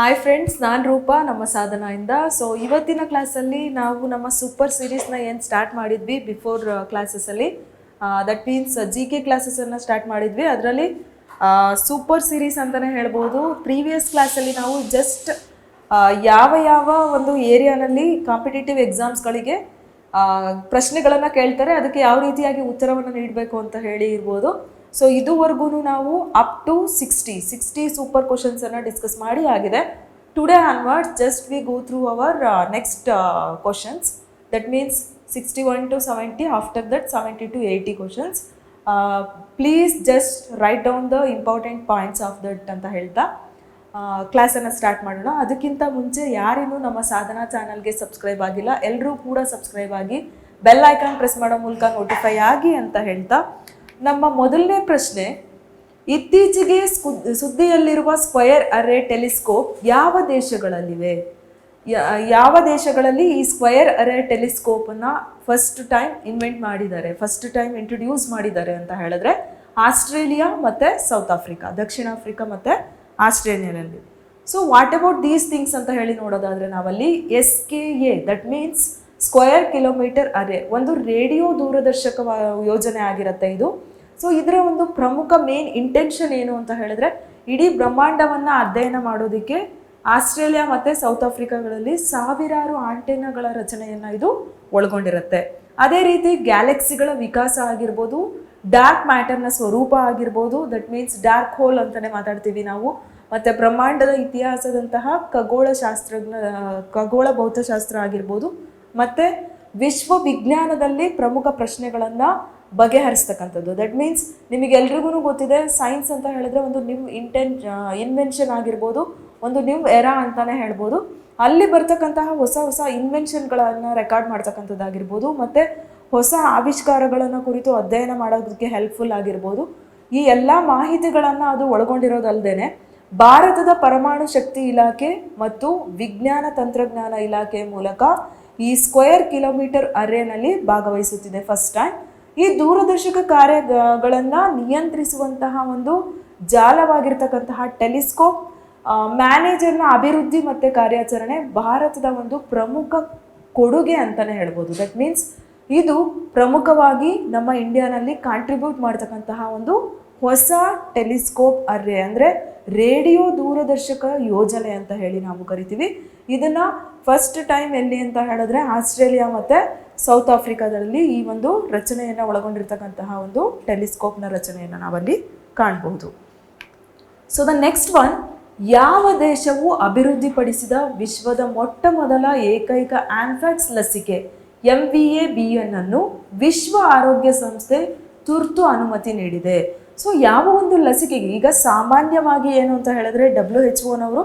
Hi friends ನಾನು ರೂಪ, ನಮ್ಮ ಸಾಧನೆಯಿಂದ. ಸೊ ಇವತ್ತಿನ ಕ್ಲಾಸಲ್ಲಿ ನಾವು ನಮ್ಮ ಸೂಪರ್ ಸೀರೀಸ್ನ ಏನು ಸ್ಟಾರ್ಟ್ ಮಾಡಿದ್ವಿ ಬಿಫೋರ್ ಕ್ಲಾಸಸಲ್ಲಿ ದಟ್ ಮೀನ್ಸ್ ಜಿ ಕೆ ಕ್ಲಾಸಸನ್ನು ಸ್ಟಾರ್ಟ್ ಮಾಡಿದ್ವಿ. ಅದರಲ್ಲಿ ಸೂಪರ್ ಸೀರೀಸ್ ಅಂತಲೇ ಹೇಳ್ಬೋದು. ಪ್ರೀವಿಯಸ್ ಕ್ಲಾಸಲ್ಲಿ ನಾವು ಜಸ್ಟ್ ಯಾವ ಯಾವ ಒಂದು ಏರಿಯಾನಲ್ಲಿ ಕಾಂಪಿಟೇಟಿವ್ ಎಕ್ಸಾಮ್ಸ್ಗಳಿಗೆ ಪ್ರಶ್ನೆಗಳನ್ನು ಕೇಳ್ತಾರೆ. ಅದಕ್ಕೆ ಯಾವ ರೀತಿಯಾಗಿ ಉತ್ತರವನ್ನು ನೀಡಬೇಕು ಅಂತ ಹೇಳಿ ಇರ್ಬೋದು. ಸೊ ಇದುವರೆಗೂ ನಾವು up to sixty sixty super ಕ್ವಶನ್ಸನ್ನು discuss ಮಾಡಿ ಆಗಿದೆ. Today onwards just we go through our next questions that means sixty one to seventy after that seventy to eighty questions please just write down the important points of that ಅಂತ ಹೇಳ್ತಾ. ಕ್ಲಾಸನ್ನು start ಮಾಡೋಣ. ಅದಕ್ಕಿಂತ ಮುಂಚೆ ಯಾರಿನೂ ನಮ್ಮ ಸಾಧನಾ ಚಾನಲ್ಗೆ subscribe ಆಗಿಲ್ಲ. ಎಲ್ಲರೂ ಕೂಡ ಸಬ್ಸ್ಕ್ರೈಬ್ ಆಗಿ ಬೆಲ್ ಐಕಾನ್ ಪ್ರೆಸ್ ಮಾಡೋ ಮೂಲಕ ನೋಟಿಫೈ ಆಗಿ ಅಂತ ಹೇಳ್ತಾ. ನಮ್ಮ ಮೊದಲನೇ ಪ್ರಶ್ನೆ, ಇತ್ತೀಚೆಗೆ ಸುದ್ದಿಯಲ್ಲಿರುವ ಸ್ಕ್ವಯರ್ ಅರೆ ಟೆಲಿಸ್ಕೋಪ್ ಯಾವ ದೇಶಗಳಲ್ಲಿವೆ? ಯಾವ ದೇಶಗಳಲ್ಲಿ ಈ ಸ್ಕ್ವಯರ್ ಅರೆ ಟೆಲಿಸ್ಕೋಪನ್ನು ಫಸ್ಟ್ ಟೈಮ್ ಇನ್ವೆಂಟ್ ಮಾಡಿದ್ದಾರೆ, ಫಸ್ಟ್ ಟೈಮ್ ಇಂಟ್ರೊಡ್ಯೂಸ್ ಮಾಡಿದ್ದಾರೆ ಅಂತ ಹೇಳಿದ್ರೆ, ಆಸ್ಟ್ರೇಲಿಯಾ ಮತ್ತು ಸೌತ್ ಆಫ್ರಿಕಾ, ದಕ್ಷಿಣ ಆಫ್ರಿಕಾ ಮತ್ತು ಆಸ್ಟ್ರೇಲಿಯಾದಲ್ಲಿ so what about these things ಅಂತ ಹೇಳಿ ನೋಡೋದಾದರೆ, ನಾವಲ್ಲಿ S K A that means square kilometre array ಒಂದು ರೇಡಿಯೋ ದೂರದರ್ಶಕ ಯೋಜನೆ ಆಗಿರುತ್ತೆ ಇದು. ಸೊ ಇದರ ಒಂದು ಪ್ರಮುಖ ಮೇನ್ ಇಂಟೆನ್ಷನ್ ಏನು ಅಂತ ಹೇಳಿದ್ರೆ, ಇಡೀ ಬ್ರಹ್ಮಾಂಡವನ್ನು ಅಧ್ಯಯನ ಮಾಡೋದಕ್ಕೆ ಆಸ್ಟ್ರೇಲಿಯಾ ಮತ್ತು ಸೌತ್ ಆಫ್ರಿಕಾಗಳಲ್ಲಿ ಸಾವಿರಾರು ಆಂಟೆನಗಳ ರಚನೆಯನ್ನು ಇದು ಒಳಗೊಂಡಿರುತ್ತೆ. ಅದೇ ರೀತಿ ಗ್ಯಾಲಕ್ಸಿಗಳ ವಿಕಾಸ ಆಗಿರ್ಬೋದು ಡಾರ್ಕ್ ಮ್ಯಾಟರ್ನ ಸ್ವರೂಪ ಆಗಿರ್ಬೋದು ದಟ್ ಮೀನ್ಸ್ ಡಾರ್ಕ್ ಹೋಲ್ ಅಂತಲೇ ಮಾತಾಡ್ತೀವಿ ನಾವು. ಮತ್ತು ಬ್ರಹ್ಮಾಂಡದ ಇತಿಹಾಸದಂತಹ ಖಗೋಳ ಶಾಸ್ತ್ರ ಖಗೋಳ ಭೌತಶಾಸ್ತ್ರ ಆಗಿರ್ಬೋದು, ಮತ್ತು ವಿಶ್ವ ವಿಜ್ಞಾನದಲ್ಲಿ ಪ್ರಮುಖ ಪ್ರಶ್ನೆಗಳನ್ನು ಬಗೆಹರಿಸ್ತಕ್ಕಂಥದ್ದು. ದಟ್ ಮೀನ್ಸ್ ನಿಮಗೆಲ್ರಿಗೂ ಗೊತ್ತಿದೆ ಸೈನ್ಸ್ ಅಂತ ಹೇಳಿದ್ರೆ ಒಂದು ನಿಮ್ಮ ಇಂಟೆನ್ ಇನ್ವೆನ್ಷನ್ ಆಗಿರ್ಬೋದು, ಒಂದು ನ್ಯೂ ಎರಾ ಅಂತಲೇ ಹೇಳ್ಬೋದು. ಅಲ್ಲಿ ಬರ್ತಕ್ಕಂತಹ ಹೊಸ ಹೊಸ ಇನ್ವೆನ್ಷನ್ಗಳನ್ನು ರೆಕಾರ್ಡ್ ಮಾಡ್ತಕ್ಕಂಥದ್ದಾಗಿರ್ಬೋದು, ಮತ್ತು ಹೊಸ ಆವಿಷ್ಕಾರಗಳನ್ನು ಕುರಿತು ಅಧ್ಯಯನ ಮಾಡೋದಕ್ಕೆ ಹೆಲ್ಪ್ಫುಲ್ ಆಗಿರ್ಬೋದು. ಈ ಎಲ್ಲ ಮಾಹಿತಿಗಳನ್ನು ಅದು ಒಳಗೊಂಡಿರೋದಲ್ಲದೇ ಭಾರತದ ಪರಮಾಣು ಶಕ್ತಿ ಇಲಾಖೆ ಮತ್ತು ವಿಜ್ಞಾನ ತಂತ್ರಜ್ಞಾನ ಇಲಾಖೆ ಮೂಲಕ ಈ ಸ್ಕ್ವೇರ್ ಕಿಲೋಮೀಟರ್ ಅರೇನಲ್ಲಿ ಭಾಗವಹಿಸುತ್ತಿದೆ ಫಸ್ಟ್ ಟೈಮ್ ಈ ದೂರದರ್ಶಕ ಕಾರ್ಯಗಳನ್ನು ನಿಯಂತ್ರಿಸುವಂತಹ ಒಂದು ಜಾಲವಾಗಿರ್ತಕ್ಕಂತಹ ಟೆಲಿಸ್ಕೋಪ್ ಮ್ಯಾನೇಜರ್ನ ಅಭಿವೃದ್ಧಿ ಮತ್ತು ಕಾರ್ಯಾಚರಣೆ ಭಾರತದ ಒಂದು ಪ್ರಮುಖ ಕೊಡುಗೆ ಅಂತಲೇ ಹೇಳ್ಬೋದು. ದಟ್ ಮೀನ್ಸ್ ಇದು ಪ್ರಮುಖವಾಗಿ ನಮ್ಮ ಇಂಡಿಯಾನಲ್ಲಿ ಕಾಂಟ್ರಿಬ್ಯೂಟ್ ಮಾಡ್ತಕ್ಕಂತಹ ಒಂದು ಹೊಸ ಟೆಲಿಸ್ಕೋಪ್ ಅರ್ರೆ ಅಂದರೆ ರೇಡಿಯೋ ದೂರದರ್ಶಕ ಯೋಜನೆ ಅಂತ ಹೇಳಿ ನಾವು ಕರಿತೀವಿ. ಇದನ್ನು ಫಸ್ಟ್ ಟೈಮ್ ಎಲ್ಲಿ ಅಂತ ಹೇಳಿದ್ರೆ ಆಸ್ಟ್ರೇಲಿಯಾ ಮತ್ತು ಸೌತ್ ಆಫ್ರಿಕಾದಲ್ಲಿ ಈ ಒಂದು ರಚನೆಯನ್ನು ಒಳಗೊಂಡಿರ್ತಕ್ಕಂತಹ ಒಂದು ಟೆಲಿಸ್ಕೋಪ್ನ ರಚನೆಯನ್ನು ನಾವಲ್ಲಿ ಕಾಣಬಹುದು. ಸೊ ದ ನೆಕ್ಸ್ಟ್ ಒನ್ ಯಾವ ದೇಶವು ಅಭಿವೃದ್ಧಿಪಡಿಸಿದ ವಿಶ್ವದ ಮೊಟ್ಟ ಮೊದಲ ಏಕೈಕ ಆಂಫ್ಯಾಕ್ಸ್ ಲಸಿಕೆ M V A B N ಅನ್ನು ವಿಶ್ವ ಆರೋಗ್ಯ ಸಂಸ್ಥೆ ತುರ್ತು ಅನುಮತಿ ನೀಡಿದೆ. ಸೊ ಯಾವ ಒಂದು ಲಸಿಕೆಗೆ, ಈಗ ಸಾಮಾನ್ಯವಾಗಿ ಏನು ಅಂತ ಹೇಳಿದ್ರೆ ಡಬ್ಲ್ಯೂ ಎಚ್ ಒನವರು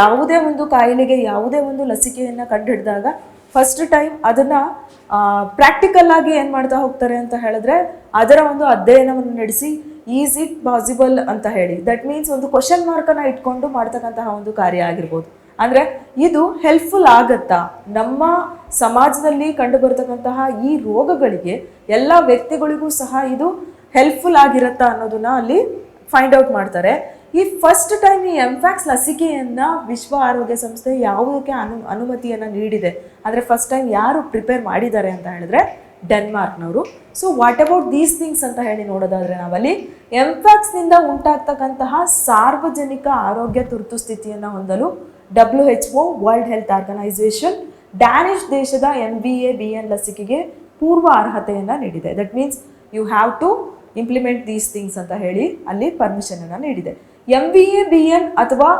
ಯಾವುದೇ ಒಂದು ಕಾಯಿಲೆಗೆ ಯಾವುದೇ ಒಂದು ಲಸಿಕೆಯನ್ನು ಕಂಡುಹಿಡಿದಾಗ ಫಸ್ಟ್ ಟೈಮ್ ಅದನ್ನು ಪ್ರಾಕ್ಟಿಕಲ್ ಆಗಿ ಏನು ಮಾಡ್ತಾ ಹೋಗ್ತಾರೆ ಅಂತ ಹೇಳಿದ್ರೆ, ಅದರ ಒಂದು ಅಧ್ಯಯನವನ್ನು ನಡೆಸಿ ಈಸ್ ಇಟ್ ಪಾಸಿಬಲ್ ಅಂತ ಹೇಳಿ. ದಟ್ ಮೀನ್ಸ್ ಒಂದು ಕ್ವಶನ್ ಮಾರ್ಕನ್ನು ಇಟ್ಕೊಂಡು ಮಾಡ್ತಕ್ಕಂತಹ ಒಂದು ಕಾರ್ಯ ಆಗಿರ್ಬೋದು. ಅಂದರೆ ಇದು ಹೆಲ್ಪ್ಫುಲ್ ಆಗತ್ತಾ? ನಮ್ಮ ಸಮಾಜದಲ್ಲಿ ಕಂಡು ಬರ್ತಕ್ಕಂತಹ ಈ ರೋಗಗಳಿಗೆ ಎಲ್ಲ ವ್ಯಕ್ತಿಗಳಿಗೂ ಸಹ ಇದು ಹೆಲ್ಪ್ಫುಲ್ ಆಗಿರತ್ತಾ ಅನ್ನೋದನ್ನ ಅಲ್ಲಿ ಫೈಂಡ್ ಔಟ್ ಮಾಡ್ತಾರೆ. ಈ ಫಸ್ಟ್ ಟೈಮ್ ಈ ಎಂಫ್ಯಾಕ್ಸ್ ಲಸಿಕೆಯನ್ನು ವಿಶ್ವ ಆರೋಗ್ಯ ಸಂಸ್ಥೆ ಯಾವುದಕ್ಕೆ ಅನು, ಅನುಮತಿಯನ್ನು ನೀಡಿದೆ. ಆದರೆ ಫಸ್ಟ್ ಟೈಮ್ ಯಾರು ಪ್ರಿಪೇರ್ ಮಾಡಿದ್ದಾರೆ ಅಂತ ಹೇಳಿದ್ರೆ ಡೆನ್ಮಾರ್ಕ್ನವರು. So what about these things ಅಂತ ಹೇಳಿ ನೋಡೋದಾದ್ರೆ ನಾವಲ್ಲಿ ಎಂಫ್ಯಾಕ್ಸ್ನಿಂದ ಉಂಟಾಗ್ತಕ್ಕಂತಹ ಸಾರ್ವಜನಿಕ ಆರೋಗ್ಯ ತುರ್ತು ಸ್ಥಿತಿಯನ್ನು ಹೊಂದಲು W H O world health organisation Danish ದೇಶದ M B A B N ಲಸಿಕೆಗೆ ಪೂರ್ವ ಅರ್ಹತೆಯನ್ನು ನೀಡಿದೆ. That means you have to implement these things ಅಂತ ಹೇಳಿ ಅಲ್ಲಿ ಪರ್ಮಿಷನನ್ನು ನೀಡಿದೆ. M V A B N ಅಥವಾ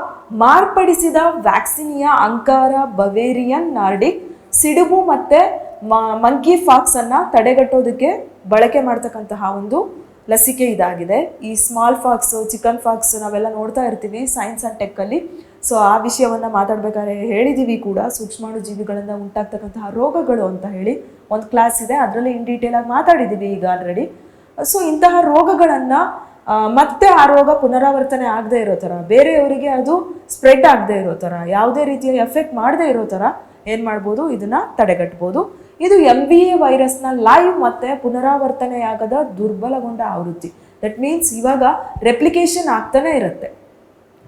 ಮಾರ್ಪಡಿಸಿದ ವ್ಯಾಕ್ಸಿನಿಯ ಅಂಕಾರ ಬವೇರಿಯನ್ ನಾರ್ಡಿಕ್, ಸಿಡುಬು ಮತ್ತು ಮಂಕಿ ಫಾಕ್ಸ್ ಅನ್ನು ತಡೆಗಟ್ಟೋದಕ್ಕೆ ಬಳಕೆ ಮಾಡ್ತಕ್ಕಂತಹ ಒಂದು ಲಸಿಕೆ ಇದಾಗಿದೆ. ಈ ಸ್ಮಾಲ್ ಫಾಕ್ಸು, ಚಿಕನ್ ಫಾಕ್ಸ್ ನಾವೆಲ್ಲ ನೋಡ್ತಾ ಇರ್ತೀವಿ ಸೈನ್ಸ್ ಆ್ಯಂಡ್ ಟೆಕ್ಕಲ್ಲಿ ಸೊ ಆ ವಿಷಯವನ್ನು ಮಾತಾಡ್ಬೇಕಾದ್ರೆ ಹೇಳಿದ್ದೀವಿ ಕೂಡ. ಸೂಕ್ಷ್ಮಾಣು ಜೀವಿಗಳಿಂದ ಉಂಟಾಗ್ತಕ್ಕಂತಹ ರೋಗಗಳು ಅಂತ ಹೇಳಿ ಒಂದು ಕ್ಲಾಸ್ ಇದೆ. ಅದರಲ್ಲಿ ಇನ್ ಡೀಟೇಲಾಗಿ ಮಾತಾಡಿದ್ದೀವಿ ಈಗ ಆಲ್ರೆಡಿ ಸೊ ಇಂತಹ ರೋಗಗಳನ್ನು ಮತ್ತೆ ಆ ರೋಗ ಪುನರಾವರ್ತನೆ ಆಗದೆ ಇರೋ ಥರ, ಬೇರೆಯವರಿಗೆ ಅದು ಸ್ಪ್ರೆಡ್ ಆಗದೆ ಇರೋ ಥರ, ಯಾವುದೇ ರೀತಿಯ ಎಫೆಕ್ಟ್ ಮಾಡದೇ ಇರೋ ಥರ ಏನು ಮಾಡ್ಬೋದು? ಇದನ್ನು ತಡೆಗಟ್ಬೋದು. ಇದು ಎಂ ಬಿ ಎ ವೈರಸ್ನ ಲೈವ್ ಮತ್ತು ಪುನರಾವರ್ತನೆಯಾಗದ ದುರ್ಬಲಗೊಂಡ ಆವೃತ್ತಿ. ದಟ್ ಮೀನ್ಸ್ ಇವಾಗ ರೆಪ್ಲಿಕೇಶನ್ ಆಗ್ತಾನೆ ಇರುತ್ತೆ.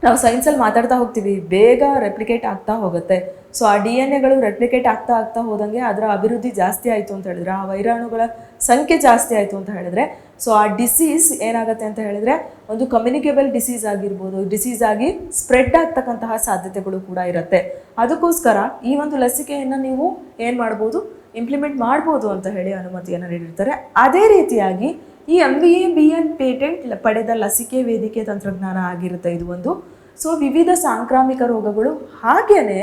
ನಾವು ಸೈನ್ಸಲ್ಲಿ ಮಾತಾಡ್ತಾ ಹೋಗ್ತೀವಿ, ಬೇಗ ರೆಪ್ಲಿಕೇಟ್ ಆಗ್ತಾ ಹೋಗುತ್ತೆ. ಸೊ ಆ ಡಿ ಎನ್ ಎಗಳು ರೆಪ್ಲಿಕೇಟ್ ಆಗ್ತಾ ಆಗ್ತಾ ಹೋದಂಗೆ ಅದರ ಅಭಿವೃದ್ಧಿ ಜಾಸ್ತಿ ಆಯಿತು ಅಂತ ಹೇಳಿದ್ರೆ, ಆ ವೈರಾಣುಗಳ ಸಂಖ್ಯೆ ಜಾಸ್ತಿ ಆಯಿತು ಅಂತ ಹೇಳಿದ್ರೆ ಸೊ ಆ ಡಿಸೀಸ್ ಏನಾಗುತ್ತೆ ಅಂತ ಹೇಳಿದ್ರೆ, ಒಂದು ಕಮ್ಯುನಿಕೇಬಲ್ ಡಿಸೀಸ್ ಆಗಿರ್ಬೋದು ಡಿಸೀಸ್ ಆಗಿ ಸ್ಪ್ರೆಡ್ ಆಗ್ತಕ್ಕಂತಹ ಸಾಧ್ಯತೆಗಳು ಕೂಡ ಇರುತ್ತೆ. ಅದಕ್ಕೋಸ್ಕರ ಈ ಒಂದು ಲಸಿಕೆಯನ್ನು ನೀವು ಏನು ಮಾಡ್ಬೋದು ಇಂಪ್ಲಿಮೆಂಟ್ ಮಾಡ್ಬೋದು ಅಂತ ಹೇಳಿ ಅನುಮತಿಯನ್ನು ನೀಡಿರ್ತಾರೆ. ಅದೇ ರೀತಿಯಾಗಿ ಈ M V A B N patent ಪಡೆದ ಲಸಿಕೆ ವೇದಿಕೆ ತಂತ್ರಜ್ಞಾನ ಆಗಿರುತ್ತೆ. ಇದು ಒಂದು ಸೊ ವಿವಿಧ ಸಾಂಕ್ರಾಮಿಕ ರೋಗಗಳು ಹಾಗೆಯೇ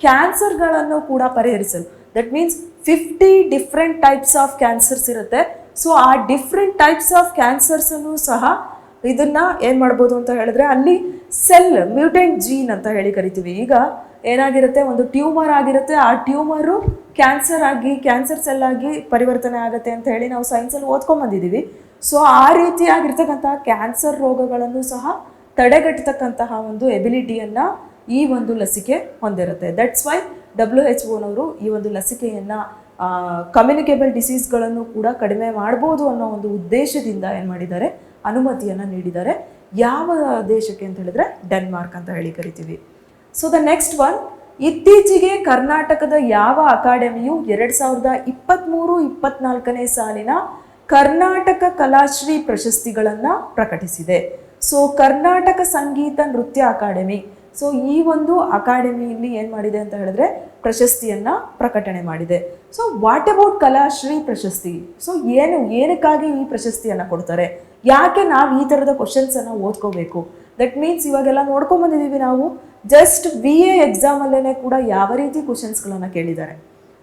ಕ್ಯಾನ್ಸರ್ಗಳನ್ನು ಕೂಡ ಪರಿಹರಿಸಲು. That means fifty different types of cancers ಇರುತ್ತೆ. ಸೊ ಆ ಡಿಫ್ರೆಂಟ್ ಟೈಪ್ಸ್ ಆಫ್ ಕ್ಯಾನ್ಸರ್ಸನ್ನು ಸಹ ಇದನ್ನು ಏನು ಮಾಡ್ಬೋದು ಅಂತ ಹೇಳಿದ್ರೆ ಅಲ್ಲಿ ಸೆಲ್ ಮ್ಯೂಟೆಂಟ್ ಜೀನ್ ಅಂತ ಹೇಳಿ ಕರಿತೀವಿ. ಈಗ ಏನಾಗಿರುತ್ತೆ? ಒಂದು ಟ್ಯೂಮರ್ ಆಗಿರುತ್ತೆ. ಆ ಟ್ಯೂಮರು ಕ್ಯಾನ್ಸರ್ ಆಗಿ ಕ್ಯಾನ್ಸರ್ ಸೆಲ್ ಆಗಿ ಪರಿವರ್ತನೆ ಆಗುತ್ತೆ ಅಂತ ಹೇಳಿ ನಾವು ಸೈನ್ಸಲ್ಲಿ ಓದ್ಕೊಂಬಂದಿದ್ದೀವಿ ಸೊ ಆ ರೀತಿಯಾಗಿರ್ತಕ್ಕಂಥ ಕ್ಯಾನ್ಸರ್ ರೋಗಗಳನ್ನು ಸಹ ತಡೆಗಟ್ಟತಕ್ಕಂತಹ ಒಂದು ಎಬಿಲಿಟಿಯನ್ನು ಈ ಒಂದು ಲಸಿಕೆ ಹೊಂದಿರುತ್ತೆ. ದಟ್ಸ್ ವೈ ಡಬ್ಲ್ಯೂ ಎಚ್ ಓನವರು ಈ ಒಂದು ಲಸಿಕೆಯನ್ನು ಕಮ್ಯುನಿಕೇಬಲ್ ಡಿಸೀಸ್ಗಳನ್ನು ಕೂಡ ಕಡಿಮೆ ಮಾಡ್ಬೋದು ಅನ್ನೋ ಒಂದು ಉದ್ದೇಶದಿಂದ ಏನು ಮಾಡಿದ್ದಾರೆ? ಅನುಮತಿಯನ್ನು ನೀಡಿದ್ದಾರೆ. ಯಾವ ದೇಶಕ್ಕೆ ಅಂತ ಹೇಳಿದ್ರೆ ಡೆನ್ಮಾರ್ಕ್ ಅಂತ ಹೇಳಿ ಕರಿತೀವಿ. ಸೊ ದ ನೆಕ್ಸ್ಟ್ ಒನ್ ಇತ್ತೀಚೆಗೆ ಕರ್ನಾಟಕದ ಯಾವ ಅಕಾಡೆಮಿಯು ಎರಡು ಸಾವಿರದ ಇಪ್ಪತ್ತ್ಮೂರು ಇಪ್ಪತ್ನಾಲ್ಕನೇ ಸಾಲಿನ ಕರ್ನಾಟಕ ಕಲಾಶ್ರೀ ಪ್ರಶಸ್ತಿಗಳನ್ನು ಪ್ರಕಟಿಸಿದೆ. ಸೊ ಕರ್ನಾಟಕ ಸಂಗೀತ ನೃತ್ಯ ಅಕಾಡೆಮಿ ಸೊ ಈ ಒಂದು ಅಕಾಡೆಮಿಯಲ್ಲಿ ಏನು ಮಾಡಿದೆ ಅಂತ ಹೇಳಿದ್ರೆ ಪ್ರಶಸ್ತಿಯನ್ನು ಪ್ರಕಟಣೆ ಮಾಡಿದೆ. ಸೊ ವಾಟ್ ಅಬೌಟ್ ಕಲಾಶ್ರೀ ಪ್ರಶಸ್ತಿ? ಸೊ ಏನು, ಏನಕ್ಕಾಗಿ ಈ ಪ್ರಶಸ್ತಿಯನ್ನು ಕೊಡ್ತಾರೆ? ಯಾಕೆ ನಾವು ಈ ಥರದ ಕ್ವಶನ್ಸನ್ನು ಓದ್ಕೋಬೇಕು? ದಟ್ ಮೀನ್ಸ್ ಇವಾಗೆಲ್ಲ ನೋಡ್ಕೊಂಬಂದಿದ್ದೀವಿ ನಾವು. ಜಸ್ಟ್ ಬಿ ಎ ಎಕ್ಸಾಮಲ್ಲೇ ಕೂಡ ಯಾವ ರೀತಿ ಕ್ವಶನ್ಸ್ಗಳನ್ನು ಕೇಳಿದ್ದಾರೆ.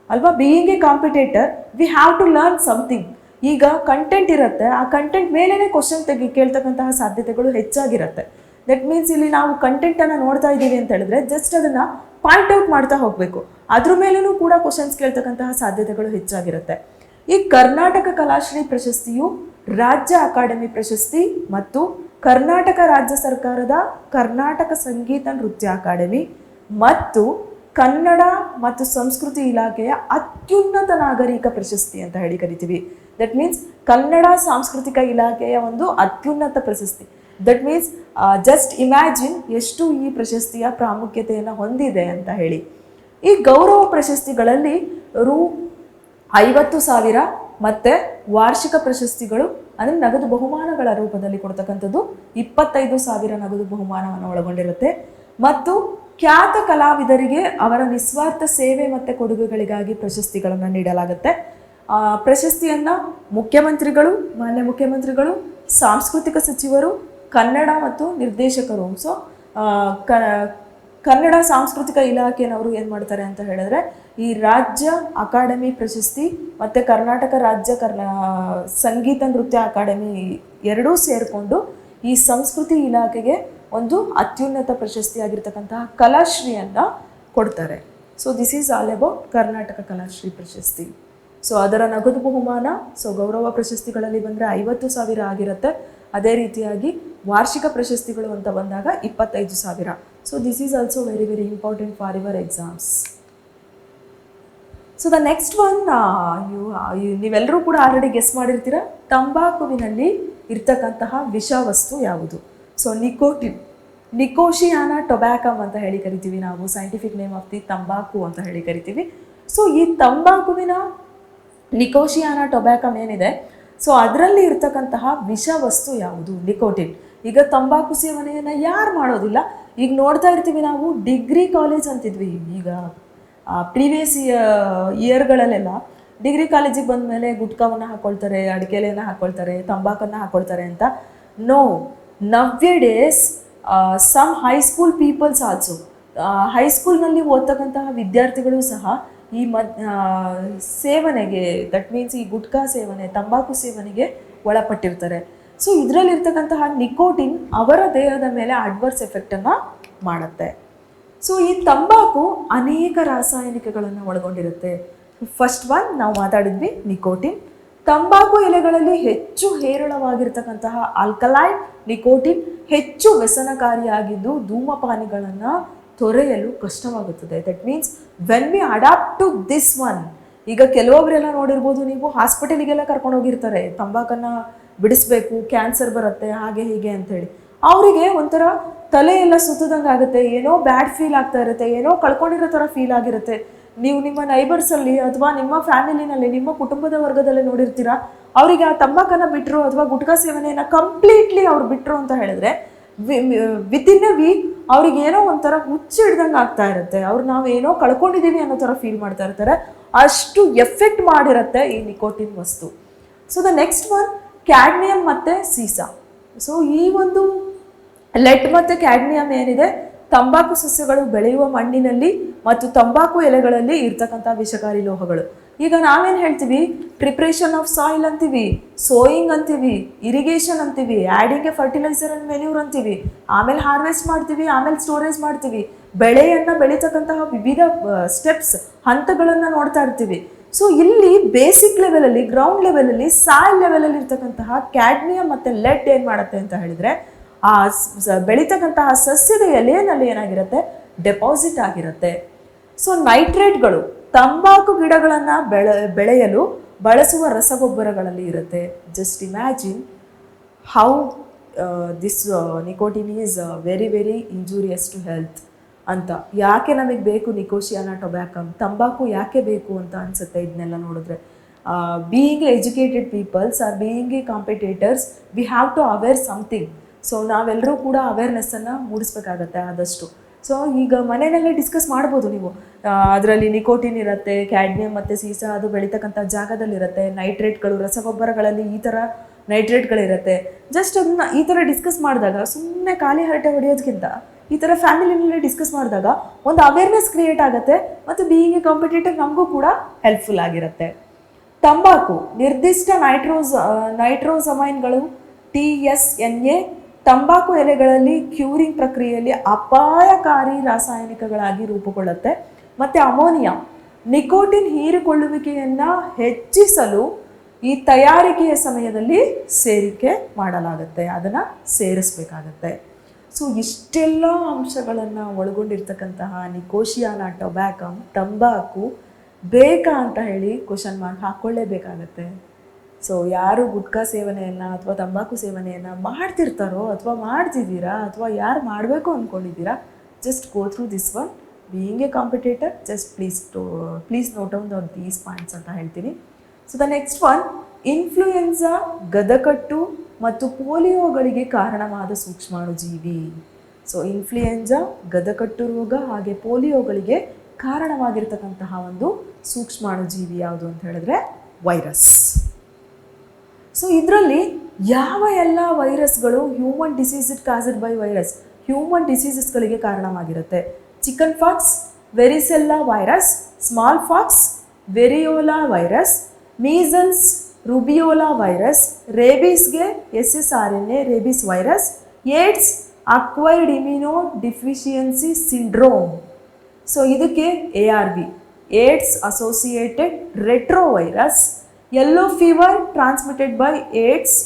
ಅಲ್ವಾ? Being a competitor we have to learn something ಈಗ ಕಂಟೆಂಟ್ ಇರುತ್ತೆ, ಆ ಕಂಟೆಂಟ್ ಮೇಲೇ ಕ್ವಶನ್ ತೆಗಿ, ಕೇಳ್ತಕ್ಕಂತಹ ಸಾಧ್ಯತೆಗಳು ಹೆಚ್ಚಾಗಿರುತ್ತೆ. ದಟ್ ಮೀನ್ಸ್ ಇಲ್ಲಿ ನಾವು ಕಂಟೆಂಟನ್ನು ನೋಡ್ತಾ ಇದ್ದೀವಿ ಅಂತ ಹೇಳಿದ್ರೆ ಜಸ್ಟ್ ಅದನ್ನು ಪಾಯಿಂಟ್ ಔಟ್ ಮಾಡ್ತಾ ಹೋಗಬೇಕು. ಅದ್ರ ಮೇಲೂ ಕೂಡ ಕ್ವಶನ್ಸ್ ಕೇಳ್ತಕ್ಕಂತಹ ಸಾಧ್ಯತೆಗಳು ಹೆಚ್ಚಾಗಿರುತ್ತೆ. ಈ ಕರ್ನಾಟಕ ಕಲಾಶ್ರೀ ಪ್ರಶಸ್ತಿಯು ರಾಜ್ಯ ಅಕಾಡೆಮಿ ಪ್ರಶಸ್ತಿ ಮತ್ತು ಕರ್ನಾಟಕ ರಾಜ್ಯ ಸರ್ಕಾರದ ಕರ್ನಾಟಕ ಸಂಗೀತ ನೃತ್ಯ ಅಕಾಡೆಮಿ ಮತ್ತು ಕನ್ನಡ ಮತ್ತು ಸಂಸ್ಕೃತಿ ಇಲಾಖೆಯ ಅತ್ಯುನ್ನತ ನಾಗರಿಕ ಪ್ರಶಸ್ತಿ ಅಂತ ಹೇಳಿ ಕರಿತೀವಿ. ದಟ್ ಮೀನ್ಸ್ ಕನ್ನಡ ಸಾಂಸ್ಕೃತಿಕ ಇಲಾಖೆಯ ಒಂದು ಅತ್ಯುನ್ನತ ಪ್ರಶಸ್ತಿ. ದಟ್ ಮೀನ್ಸ್ ಜಸ್ಟ್ ಇಮ್ಯಾಜಿನ್ ಎಷ್ಟು ಈ ಪ್ರಶಸ್ತಿಯ ಪ್ರಾಮುಖ್ಯತೆಯನ್ನು ಹೊಂದಿದೆ ಅಂತ ಹೇಳಿ. ಈ ಗೌರವ ಪ್ರಶಸ್ತಿಗಳಲ್ಲಿ ರು ಐವತ್ತು ಸಾವಿರ ಮತ್ತು ವಾರ್ಷಿಕ ಪ್ರಶಸ್ತಿಗಳು, ಅಂದರೆ ನಗದು ಬಹುಮಾನಗಳ ರೂಪದಲ್ಲಿ ಕೊಡ್ತಕ್ಕಂಥದ್ದು ಇಪ್ಪತ್ತೈದು ಸಾವಿರ ನಗದು ಬಹುಮಾನವನ್ನು ಒಳಗೊಂಡಿರುತ್ತೆ. ಮತ್ತು ಖ್ಯಾತ ಕಲಾವಿದರಿಗೆ ಅವರ ನಿಸ್ವಾರ್ಥ ಸೇವೆ ಮತ್ತು ಕೊಡುಗೆಗಳಿಗಾಗಿ ಪ್ರಶಸ್ತಿಗಳನ್ನು ನೀಡಲಾಗುತ್ತೆ. ಪ್ರಶಸ್ತಿಯನ್ನು ಮುಖ್ಯಮಂತ್ರಿಗಳು, ಮಾನ್ಯ ಮುಖ್ಯಮಂತ್ರಿಗಳು, ಸಾಂಸ್ಕೃತಿಕ ಸಚಿವರು, ಕನ್ನಡ ಮತ್ತು ನಿರ್ದೇಶಕರು. ಸೊ ಕನ್ನಡ ಸಾಂಸ್ಕೃತಿಕ ಇಲಾಖೆಯವರು ಏನು ಮಾಡ್ತಾರೆ ಅಂತ ಹೇಳಿದ್ರೆ, ಈ ರಾಜ್ಯ ಅಕಾಡೆಮಿ ಪ್ರಶಸ್ತಿ ಮತ್ತು ಕರ್ನಾಟಕ ರಾಜ್ಯ ಕರ್ನಾ, ಸಂಗೀತ ನೃತ್ಯ ಅಕಾಡೆಮಿ ಎರಡೂ ಸೇರಿಕೊಂಡು ಈ ಸಂಸ್ಕೃತಿ ಇಲಾಖೆಗೆ ಒಂದು ಅತ್ಯುನ್ನತ ಪ್ರಶಸ್ತಿಯಾಗಿರ್ತಕ್ಕಂತಹ ಕಲಾಶ್ರೀಯನ್ನು ಕೊಡ್ತಾರೆ. So this is all about Karnataka Kalashri ಪ್ರಶಸ್ತಿ. ಸೊ ಅದರ ನಗದು ಬಹುಮಾನ ಸೊ ಗೌರವ ಪ್ರಶಸ್ತಿಗಳಲ್ಲಿ ಬಂದರೆ ಐವತ್ತು ಸಾವಿರ ಆಗಿರುತ್ತೆ. ಅದೇ ರೀತಿಯಾಗಿ ವಾರ್ಷಿಕ ಪ್ರಶಸ್ತಿಗಳು ಅಂತ ಬಂದಾಗ ಇಪ್ಪತ್ತೈದು ಸಾವಿರ. So this is also very very important for your exams so the next one ನೀವೆಲ್ಲರೂ ಕೂಡ ಆಲ್ರೆಡಿ ಗೆಸ್ ಮಾಡಿರ್ತೀರ? ತಂಬಾಕುವಿನಲ್ಲಿ ಇರ್ತಕ್ಕಂತಹ ವಿಷವಸ್ತು ಯಾವುದು? ಸೊ ನಿಕೋಟಿನ್ ನಿಕೋಶಿಯಾನ ಟೊಬ್ಯಾಕಮ್ ಅಂತ ಹೇಳಿ ಕರಿತೀವಿ ನಾವು. ಸೈಂಟಿಫಿಕ್ ನೇಮ್ ಆಫ್ ದಿ ತಂಬಾಕು ಅಂತ ಹೇಳಿ ಕರಿತೀವಿ. ಸೊ ಈ ತಂಬಾಕುವಿನ ನಿಕೋಶಿಯಾನ ಟೊಬ್ಯಾಕಮ್ ಏನಿದೆ? ಸೊ ಅದರಲ್ಲಿ ಇರ್ತಕ್ಕಂತಹ ವಿಷವಸ್ತು ಯಾವುದು? ನಿಕೋಟಿನ್. ಈಗ ತಂಬಾಕು ಸೇವನೆಯನ್ನು ಯಾರು ಮಾಡೋದಿಲ್ಲ? ಈಗ ನೋಡ್ತಾ ಇರ್ತೀವಿ ನಾವು, ಡಿಗ್ರಿ ಕಾಲೇಜ್ ಅಂತಿದ್ವಿ. ಈಗ ಪ್ರೀವಿಯಸ್ ಇಯರ್ಗಳಲ್ಲೆಲ್ಲ ಡಿಗ್ರಿ ಕಾಲೇಜಿಗೆ ಬಂದ ಮೇಲೆ ಗುಟ್ಕಾವನ್ನು ಹಾಕ್ಕೊಳ್ತಾರೆ ಅಡಿಕೆಲೆಯನ್ನು ಹಾಕ್ಕೊಳ್ತಾರೆ ತಂಬಾಕನ್ನು ಹಾಕ್ಕೊಳ್ತಾರೆ ಅಂತ. No nowadays some high school peoples also ಹೈಸ್ಕೂಲ್ನಲ್ಲಿ ಓದ್ತಕ್ಕಂತಹ ವಿದ್ಯಾರ್ಥಿಗಳು ಸಹ ಈ ಮದ್ ಸೇವನೆಗೆ ದಟ್ ಮೀನ್ಸ್ ಈ ಗುಟ್ಕಾ ಸೇವನೆ, ತಂಬಾಕು ಸೇವನೆಗೆ ಒಳಪಟ್ಟಿರ್ತಾರೆ. ಸೊ ಇದರಲ್ಲಿರ್ತಕ್ಕಂತಹ ನಿಕೋಟಿನ್ ಅವರ ದೇಹದ ಮೇಲೆ ಅಡ್ವರ್ಸ್ ಎಫೆಕ್ಟನ್ನು ಮಾಡುತ್ತೆ. ಸೊ ಈ ತಂಬಾಕು ಅನೇಕ ರಾಸಾಯನಿಕಗಳನ್ನು ಒಳಗೊಂಡಿರುತ್ತೆ. ಫಸ್ಟ್ ಒನ್ ನಾವು ಮಾತಾಡಿದ್ವಿ, ನಿಕೋಟಿನ್. ತಂಬಾಕು ಎಲೆಗಳಲ್ಲಿ ಹೆಚ್ಚು ಹೇರಳವಾಗಿರ್ತಕ್ಕಂತಹ ಆಲ್ಕಲೈನ್ ನಿಕೋಟಿನ್ ಹೆಚ್ಚು ವ್ಯಸನಕಾರಿಯಾಗಿದ್ದು ಧೂಮಪಾನಿಗಳನ್ನು ತೊರೆಯಲು ಕಷ್ಟವಾಗುತ್ತದೆ. That means when we adapt to this one ಈಗ ಕೆಲವೊಬ್ಬರೆಲ್ಲ ನೋಡಿರ್ಬೋದು ನೀವು ಹಾಸ್ಪಿಟಲಿಗೆಲ್ಲ ಕರ್ಕೊಂಡು ಹೋಗಿರ್ತಾರೆ. ತಂಬಾಕನ್ನು ಬಿಡಿಸ್ಬೇಕು ಕ್ಯಾನ್ಸರ್ ಬರುತ್ತೆ, ಹಾಗೆ ಹೀಗೆ ಅಂತೇಳಿ. ಅವರಿಗೆ ಒಂಥರ ತಲೆ ಎಲ್ಲ ಸುತ್ತದಂಗೆ ಆಗುತ್ತೆ. ಏನೋ ಬ್ಯಾಡ್ ಫೀಲ್ ಆಗ್ತಾ ಇರುತ್ತೆ, ಏನೋ ಕಳ್ಕೊಂಡಿರೋ ಥರ ಫೀಲ್ ಆಗಿರುತ್ತೆ. ನೀವು ನಿಮ್ಮ ನೈಬರ್ಸಲ್ಲಿ ಅಥವಾ ನಿಮ್ಮ ಫ್ಯಾಮಿಲಿನಲ್ಲಿ, ನಿಮ್ಮ ಕುಟುಂಬದ ವರ್ಗದಲ್ಲಿ ನೋಡಿರ್ತೀರಾ, ಅವರಿಗೆ ಆ ತಂಬಾಕನ್ನು ಬಿಟ್ಟರು ಅಥವಾ ಗುಟ್ಕಾ ಸೇವನೆಯನ್ನು ಕಂಪ್ಲೀಟ್ಲಿ ಅವ್ರು ಬಿಟ್ಟರು ಅಂತ ಹೇಳಿದ್ರೆ ವಿತ್ ಇನ್ ಎ ವೀಕ್ ಅವ್ರಿಗೆ ಏನೋ ಒಂಥರ ಹುಚ್ಚು ಹಿಡ್ದಂಗೆ ಆಗ್ತಾ ಇರುತ್ತೆ. ಅವ್ರು ನಾವು ಏನೋ ಕಳ್ಕೊಂಡಿದ್ದೀವಿ ಅನ್ನೋ ಥರ ಫೀಲ್ ಮಾಡ್ತಾ ಇರ್ತಾರೆ. ಅಷ್ಟು ಎಫೆಕ್ಟ್ ಮಾಡಿರುತ್ತೆ ಈ ನಿಕೋಟಿನ್ ವಸ್ತು. So the next one cadmium ಮತ್ತು ಸೀಸಾ. ಸೊ ಈ ಒಂದು ಲೆಡ್ ಮತ್ತು ಕ್ಯಾಡ್ಮಿಯಂ ಏನಿದೆ, ತಂಬಾಕು ಸಸ್ಯಗಳು ಬೆಳೆಯುವ ಮಣ್ಣಿನಲ್ಲಿ ಮತ್ತು ತಂಬಾಕು ಎಲೆಗಳಲ್ಲಿ ಇರ್ತಕ್ಕಂಥ ವಿಷಕಾರಿ ಲೋಹಗಳು. ಈಗ ನಾವೇನು ಹೇಳ್ತೀವಿ? ಪ್ರಿಪ್ರೇಷನ್ ಆಫ್ ಸಾಯಿಲ್ ಅಂತೀವಿ ಸೋಯಿಂಗ್ ಅಂತೀವಿ ಇರಿಗೇಷನ್ ಅಂತೀವಿ adding a fertiliser and manure ಅಂತೀವಿ, ಆಮೇಲೆ ಹಾರ್ವೆಸ್ಟ್ ಮಾಡ್ತೀವಿ, ಆಮೇಲೆ ಸ್ಟೋರೇಜ್ ಮಾಡ್ತೀವಿ, ಬೆಳೆಯನ್ನು ಬೆಳೀತಕ್ಕಂತಹ ವಿವಿಧ ಸ್ಟೆಪ್ಸ್ ಹಂತಗಳನ್ನು ನೋಡ್ತಾ ಇರ್ತೀವಿ. ಸೊ ಇಲ್ಲಿ ಬೇಸಿಕ್ ಲೆವೆಲಲ್ಲಿ ಗ್ರೌಂಡ್ ಲೆವೆಲಲ್ಲಿ ಸಾಯಿಲ್ ಲೆವೆಲಲ್ಲಿ ಇರ್ತಕ್ಕಂತಹ ಕ್ಯಾಡ್ಮಿಯಂ ಮತ್ತು ಲೆಡ್ ಏನು ಮಾಡುತ್ತೆ ಅಂತ ಹೇಳಿದರೆ, ಆ ಬೆಳೀತಕ್ಕಂತಹ ಸಸ್ಯದ ಎಲೆಯಲ್ಲಿ ಏನಾಗಿರುತ್ತೆ ಡೆಪಾಸಿಟ್ ಆಗಿರುತ್ತೆ. ಸೊ ನೈಟ್ರೇಟ್ಗಳು ತಂಬಾಕು ಗಿಡಗಳನ್ನು ಬೆಳೆ, ಬೆಳೆಯಲು ಬಳಸುವ ರಸಗೊಬ್ಬರಗಳಲ್ಲಿ ಇರುತ್ತೆ. Just imagine how this nicotine is very very injurious to health ಅಂತ. ಯಾಕೆ ನಮಗೆ ಬೇಕು ನಿಕೋಶಿಯಾನ ಟೊಬ್ಯಾಕಮ್ ತಂಬಾಕು ಯಾಕೆ ಬೇಕು ಅಂತ ಅನ್ಸುತ್ತೆ ಇದನ್ನೆಲ್ಲ ನೋಡಿದ್ರೆ. Being educated peoples or being a competitors we have to aware something so ನಾವೆಲ್ಲರೂ ಕೂಡ ಅವೇರ್ನೆಸ್ಸನ್ನು ಮೂಡಿಸ್ಬೇಕಾಗತ್ತೆ ಆದಷ್ಟು. ಸೊ ಈಗ ಮನೆಯಲ್ಲೇ ಡಿಸ್ಕಸ್ ಮಾಡ್ಬೋದು ನೀವು. ಅದರಲ್ಲಿ ನಿಕೋಟಿನ್ ಇರುತ್ತೆ, ಕ್ಯಾಡ್ಮಿಯಂ ಮತ್ತು ಸೀಸ ಅದು ಬೆಳೀತಕ್ಕಂಥ ಜಾಗದಲ್ಲಿರುತ್ತೆ, ನೈಟ್ರೇಟ್ಗಳು, ರಸಗೊಬ್ಬರಗಳಲ್ಲಿ ಈ ಥರ ನೈಟ್ರೇಟ್ಗಳಿರುತ್ತೆ. ಜಸ್ಟ್ ಅದನ್ನ ಈ ಥರ ಡಿಸ್ಕಸ್ ಮಾಡಿದಾಗ ಸುಮ್ಮನೆ ಖಾಲಿ ಹರಟೆ ಹೊಡೆಯೋದಕ್ಕಿಂತ ಈ ಥರ ಫ್ಯಾಮಿಲಿನಲ್ಲಿ ಡಿಸ್ಕಸ್ ಮಾಡಿದಾಗ ಒಂದು ಅವೇರ್ನೆಸ್ ಕ್ರಿಯೇಟ್ ಆಗುತ್ತೆ ಮತ್ತು ಬೀಯಿಂಗ್ ಎ ಕಾಂಪಿಟೇಟಿವ್ ನಮಗೂ ಕೂಡ ಹೆಲ್ಪ್ಫುಲ್ ಆಗಿರುತ್ತೆ. ತಂಬಾಕು, ನಿರ್ದಿಷ್ಟ ನೈಟ್ರೋಸ್ ನೈಟ್ರೋಸಮೈನ್ಗಳು ಟಿ ಎಸ್ ಎನ್ ಎ ತಂಬಾಕು ಎಲೆಗಳಲ್ಲಿ ಕ್ಯೂರಿಂಗ್ ಪ್ರಕ್ರಿಯೆಯಲ್ಲಿ ಅಪಾಯಕಾರಿ ರಾಸಾಯನಿಕಗಳಾಗಿ ರೂಪುಗೊಳ್ಳುತ್ತೆ. ಮತ್ತು ಅಮೋನಿಯಾ, ನಿಕೋಟಿನ್ ಹೀರಿಕೊಳ್ಳುವಿಕೆಯನ್ನು ಹೆಚ್ಚಿಸಲು ಈ ತಯಾರಿಕೆಯ ಸಮಯದಲ್ಲಿ ಸೇರಿಕೆ ಮಾಡಲಾಗುತ್ತೆ, ಅದನ್ನು ಸೇರಿಸಬೇಕಾಗತ್ತೆ. ಸೊ ಇಷ್ಟೆಲ್ಲ ಅಂಶಗಳನ್ನು ಒಳಗೊಂಡಿರ್ತಕ್ಕಂತಹ ನಿಕೋಶಿಯಾನ, ಟೊಬ್ಯಾಕಮ್, ತಂಬಾಕು ಬೇಕಾ ಅಂತ ಹೇಳಿ ಕ್ವಶನ್ ಮಾರ್ಕ್ ಹಾಕ್ಕೊಳ್ಳೇಬೇಕಾಗತ್ತೆ ಸೊ ಯಾರು ಗುಟ್ಕಾ ಸೇವನೆಯನ್ನು ಅಥವಾ ತಂಬಾಕು ಸೇವನೆಯನ್ನು ಮಾಡ್ತಿರ್ತಾರೋ ಅಥವಾ ಮಾಡ್ತಿದ್ದೀರಾ ಅಥವಾ ಯಾರು ಮಾಡಬೇಕು ಅಂದ್ಕೊಂಡಿದ್ದೀರಾ just go through this one being a competitor just please to please note down the these points ಅಂತ ಹೇಳ್ತೀನಿ. So the next one influenza ಗದಕಟ್ಟು ಮತ್ತು ಪೋಲಿಯೋಗಳಿಗೆ ಕಾರಣವಾದ ಸೂಕ್ಷ್ಮಾಣು ಜೀವಿ ಸೊ ಇನ್ಫ್ಲೂಯೆನ್ಸಾ ಗದಕಟ್ಟು ರೋಗ ಹಾಗೆ ಪೋಲಿಯೋಗಳಿಗೆ ಕಾರಣವಾಗಿರ್ತಕ್ಕಂತಹ ಒಂದು ಸೂಕ್ಷ್ಮಾಣು ಜೀವಿ ಯಾವುದು ಅಂತ ಹೇಳಿದ್ರೆ ವೈರಸ್ ಸೊ ಇದರಲ್ಲಿ ಯಾವ ಎಲ್ಲ ವೈರಸ್ಗಳು human disease caused by virus human ಡಿಸೀಸಸ್ಗಳಿಗೆ ಕಾರಣವಾಗಿರುತ್ತೆ? Chickenpox varicella virus smallpox variola virus measles rubeola virus ರೇಬೀಸ್ಗೆ S S R N A rabies virus AIDS acquired immunodeficiency syndrome so ಇದಕ್ಕೆ A R B AIDS associated retrovirus Yellow fever transmitted by Aedes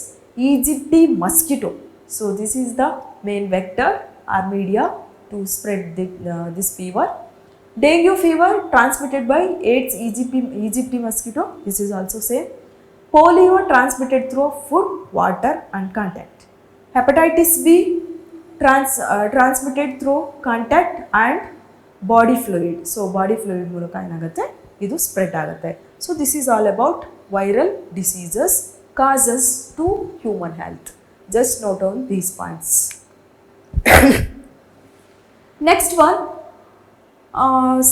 aegypti mosquito so this is the main vector or media to spread the this fever dengue fever transmitted by Aedes aegypti aegypti mosquito this is also same polio transmitted through food, water and contact. Hepatitis B trans, uh, transmitted through contact and body fluid so body fluid ಮೂಲಕ ಏನಾಗುತ್ತೆ ಇದು spread ಆಗುತ್ತೆ so this is all about Viral diseases causes to human health just note down these points next one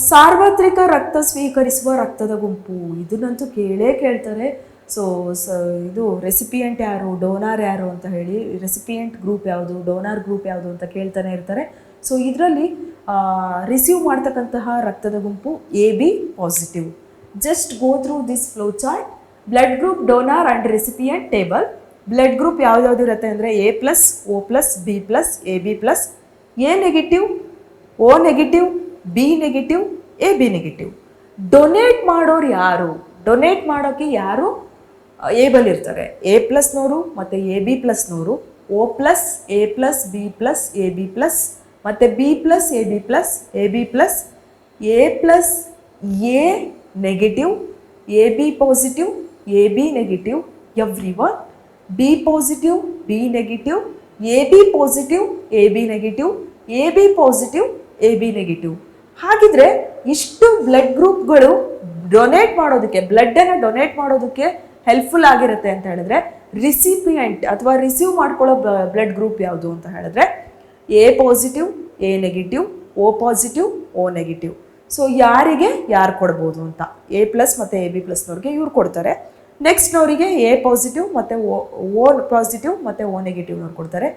ಸಾರ್ವತ್ರಿಕ ರಕ್ತ ಸ್ವೀಕರಿಸುವ ರಕ್ತದ ಗುಂಪು. ಇದನ್ನಂತೂ ಕೇಳೇ ಕೇಳ್ತಾರೆ. ಸೊ ಸ, ಇದು ರೆಸಿಪಿಯೆಂಟ್ ಯಾರು ಡೋನಾರ್ ಯಾರು ಅಂತ ಹೇಳಿ ರೆಸಿಪಿಯೆಂಟ್ ಗ್ರೂಪ್ ಯಾವುದು ಡೋನಾರ್ ಗ್ರೂಪ್ ಯಾವುದು ಅಂತ ಕೇಳ್ತಾನೆ ಇರ್ತಾರೆ. ಸೊ ಇದರಲ್ಲಿ ರಿಸೀವ್ ಮಾಡ್ತಕ್ಕಂತಹ ರಕ್ತದ ಗುಂಪು A B positive just go through this flow chart blood group donor and recipient table blood group ಯಾವ್ದು ಇರುತ್ತೆ ಅಂದರೆ A plus O plus B plus A B plus A negative O negative B negative A B negative donate ಮಾಡೋರು ಯಾರು? Donate ಮಾಡೋಕ್ಕೆ ಯಾರು? Abel ಇರ್ತಾರೆ. A ಪ್ಲಸ್ನವರು ಮತ್ತು A B ಪ್ಲಸ್ನವರು O plus A plus B plus A B plus ಮತ್ತು B plus A B plus A B plus A plus A negative A B positive A B negative every one B positive B negative A B positive A B negative A B positive A B negative ಹಾಗಿದ್ರೆ ಇಷ್ಟು blood ಗ್ರೂಪ್ಗಳು donate ಮಾಡೋದಕ್ಕೆ ಬ್ಲಡ್ಡನ್ನು donate ಮಾಡೋದಕ್ಕೆ helpful ಆಗಿರುತ್ತೆ ಅಂತ ಹೇಳಿದ್ರೆ recipient ಅಥವಾ receive ಮಾಡ್ಕೊಳ್ಳೋ blood group ಯಾವುದು ಅಂತ ಹೇಳಿದ್ರೆ A positive A negative O positive O negative so ಯಾರಿಗೆ ಯಾರು ಕೊಡ್ಬೋದು ಅಂತ? ಎ ಪ್ಲಸ್ ಮತ್ತು ಎ ಬಿ ಪ್ಲಸ್ನವ್ರಿಗೆ ಇವ್ರು ಕೊಡ್ತಾರೆ. ನೆಕ್ಸ್ಟ್ನವರಿಗೆ ಎ ಪಾಸಿಟಿವ್ ಮತ್ತು ಓ ಓ ಪಾಸಿಟಿವ್ ಮತ್ತು ಓ ನೆಗೆಟಿವ್ನವ್ರು ಕೊಡ್ತಾರೆ.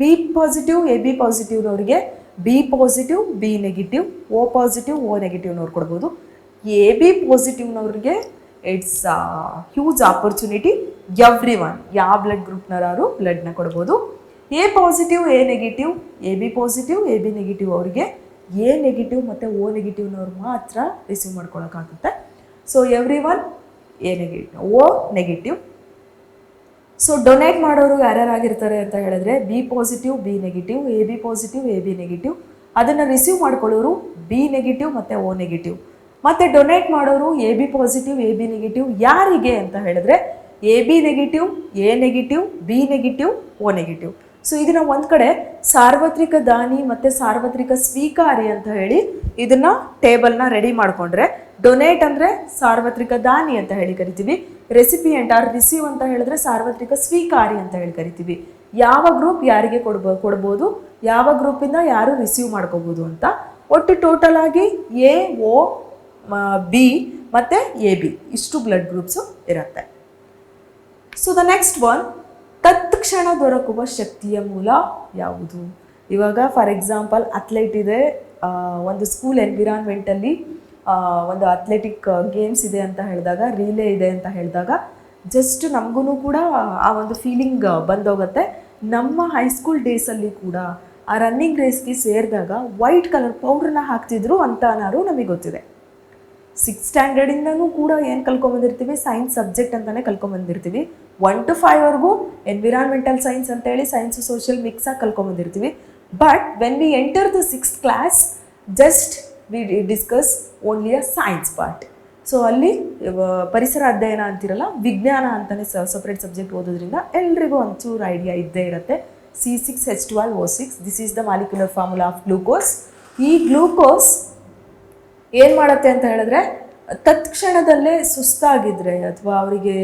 B positive A B ಪಾಸಿಟಿವ್ನವ್ರಿಗೆ B positive B negative O positive O ನೆಗೆಟಿವ್ನವ್ರು ಕೊಡ್ಬೋದು. A B ಪಾಸಿಟಿವ್ನವ್ರಿಗೆ it's huge opportunity every one ಯಾವ ಬ್ಲಡ್ ಗ್ರೂಪ್ನವರು ಬ್ಲಡ್ನ ಕೊಡ್ಬೋದು. A positive A negative A B positive A B negative ಅವರಿಗೆ A negative ಮತ್ತು O ನೆಗೆಟಿವ್ನವ್ರು ಮಾತ್ರ receive ಮಾಡ್ಕೊಳಕ್ಕಾಗುತ್ತೆ. So every one A negative O negative so donate ಮಾಡೋರು ಯಾರ್ಯಾರಾಗಿರ್ತಾರೆ ಅಂತ ಹೇಳಿದ್ರೆ B positive B negative A B positive A B negative ಅದನ್ನು receive ಮಾಡ್ಕೊಳ್ಳೋರು ಬಿ ನೆಗೆಟಿವ್ ಮತ್ತು ಓ ನೆಗೆಟಿವ್ ಮತ್ತು ಡೊನೇಟ್ ಮಾಡೋರು A B positive A B negative ಯಾರಿಗೆ ಅಂತ ಹೇಳಿದ್ರೆ A B negative A negative B negative O negative so ಇದನ್ನ ಒಂದು ಕಡೆ ಸಾರ್ವತ್ರಿಕ ದಾನಿ ಮತ್ತು ಸಾರ್ವತ್ರಿಕ ಸ್ವೀಕಾರಿ ಅಂತ ಹೇಳಿ ಇದನ್ನ ಟೇಬಲ್ನ ರೆಡಿ ಮಾಡಿಕೊಂಡ್ರೆ ಡೊನೇಟ್ ಅಂದರೆ ಸಾರ್ವತ್ರಿಕ ದಾನಿ ಅಂತ ಹೇಳಿ ಕರಿತೀವಿ. ರೆಸಿಪಿಯೆಂಟ್ ಆರ್ ರಿಸೀವ್ ಅಂತ ಹೇಳಿದ್ರೆ ಸಾರ್ವತ್ರಿಕ ಸ್ವೀಕಾರಿ ಅಂತ ಹೇಳಿ ಕರಿತೀವಿ. ಯಾವ ಗ್ರೂಪ್ ಯಾರಿಗೆ ಕೊಡ್ಬೋ, ಕೊಡ್ಬೋದು, ಯಾವ ಗ್ರೂಪಿಂದ ಯಾರು ರಿಸೀವ್ ಮಾಡ್ಕೋಬೋದು ಅಂತ. ಒಟ್ಟು ಟೋಟಲ್ ಆಗಿ ಎ, ಓ ಬಿ ಮತ್ತು ಎ, ಬಿ. ಇಷ್ಟು ಬ್ಲಡ್ ಗ್ರೂಪ್ಸು ಇರುತ್ತೆ. ಸೊ ದ ನೆಕ್ಸ್ಟ್ ಒನ್ ತತ್ಕ್ಷಣ ದೊರಕುವ ಶಕ್ತಿಯ ಮೂಲ ಯಾವುದು? ಇವಾಗ ಫಾರ್ ಎಕ್ಸಾಂಪಲ್ ಅಥ್ಲೆಟ್ ಇದೆ ಒಂದು ಸ್ಕೂಲ್ ಎನ್ವಿರಾನ್ಮೆಂಟಲ್ಲಿ ಒಂದು ಅಥ್ಲೆಟಿಕ್ ಗೇಮ್ಸ್ ಇದೆ ಅಂತ ಹೇಳಿದಾಗ ರೀಲೇ ಇದೆ ಅಂತ ಹೇಳಿದಾಗ ಜಸ್ಟ್ ನಮಗೂ ಕೂಡ ಆ ಒಂದು ಫೀಲಿಂಗ್ ಬಂದೋಗುತ್ತೆ. ನಮ್ಮ ಹೈಸ್ಕೂಲ್ ಡೇಸಲ್ಲಿ ಕೂಡ ಆ ರನ್ನಿಂಗ್ ರೇಸ್ಗೆ ಸೇರಿದಾಗ ವೈಟ್ ಕಲರ್ ಪೌಡ್ರನ್ನ ಹಾಕ್ತಿದ್ರು ಅಂತ ಅನ್ನೋರು ನಮಗೆ ಗೊತ್ತಿದೆ. ಸಿಕ್ಸ್ ಸ್ಟ್ಯಾಂಡರ್ಡಿಂದನೂ ಕೂಡ ಏನು ಕಲ್ಕೊಂಬಂದಿರ್ತೀವಿ? ಸೈನ್ಸ್ ಸಬ್ಜೆಕ್ಟ್ ಅಂತಲೇ ಕಲ್ಕೊಂಬಂದಿರ್ತೀವಿ. ಒನ್ ಟು ಫೈವ್ವರೆಗೂ ಎನ್ವಿರಾನ್ಮೆಂಟಲ್ ಸೈನ್ಸ್ ಅಂತೇಳಿ ಸೈನ್ಸ್ ಸೋಷಿಯಲ್ ಮಿಕ್ಸಾಗಿ ಕಲ್ಕೊಂಬಂದಿರ್ತೀವಿ but when we enter the six class just we discuss only a science part so ಅಲ್ಲಿ ಪರಿಸರ ಅಧ್ಯಯನ ಅಂತಿರಲ್ಲ, ವಿಜ್ಞಾನ ಅಂತಲೇ ಸಪ್ರೇಟ್ ಸಬ್ಜೆಕ್ಟ್ ಓದೋದ್ರಿಂದ ಎಲ್ರಿಗೂ ಒಂಚೂರು ಐಡಿಯಾ ಇದ್ದೇ ಇರುತ್ತೆ. C six H twelve O six this is the molecular formula of glucose ಈ ಗ್ಲೂಕೋಸ್ ಏನು ಮಾಡುತ್ತೆ ಅಂತ ಹೇಳಿದ್ರೆ, ತತ್ಕ್ಷಣದಲ್ಲೇ ಸುಸ್ತಾಗಿದ್ರೆ, ಅಥವಾ ಅವರಿಗೆ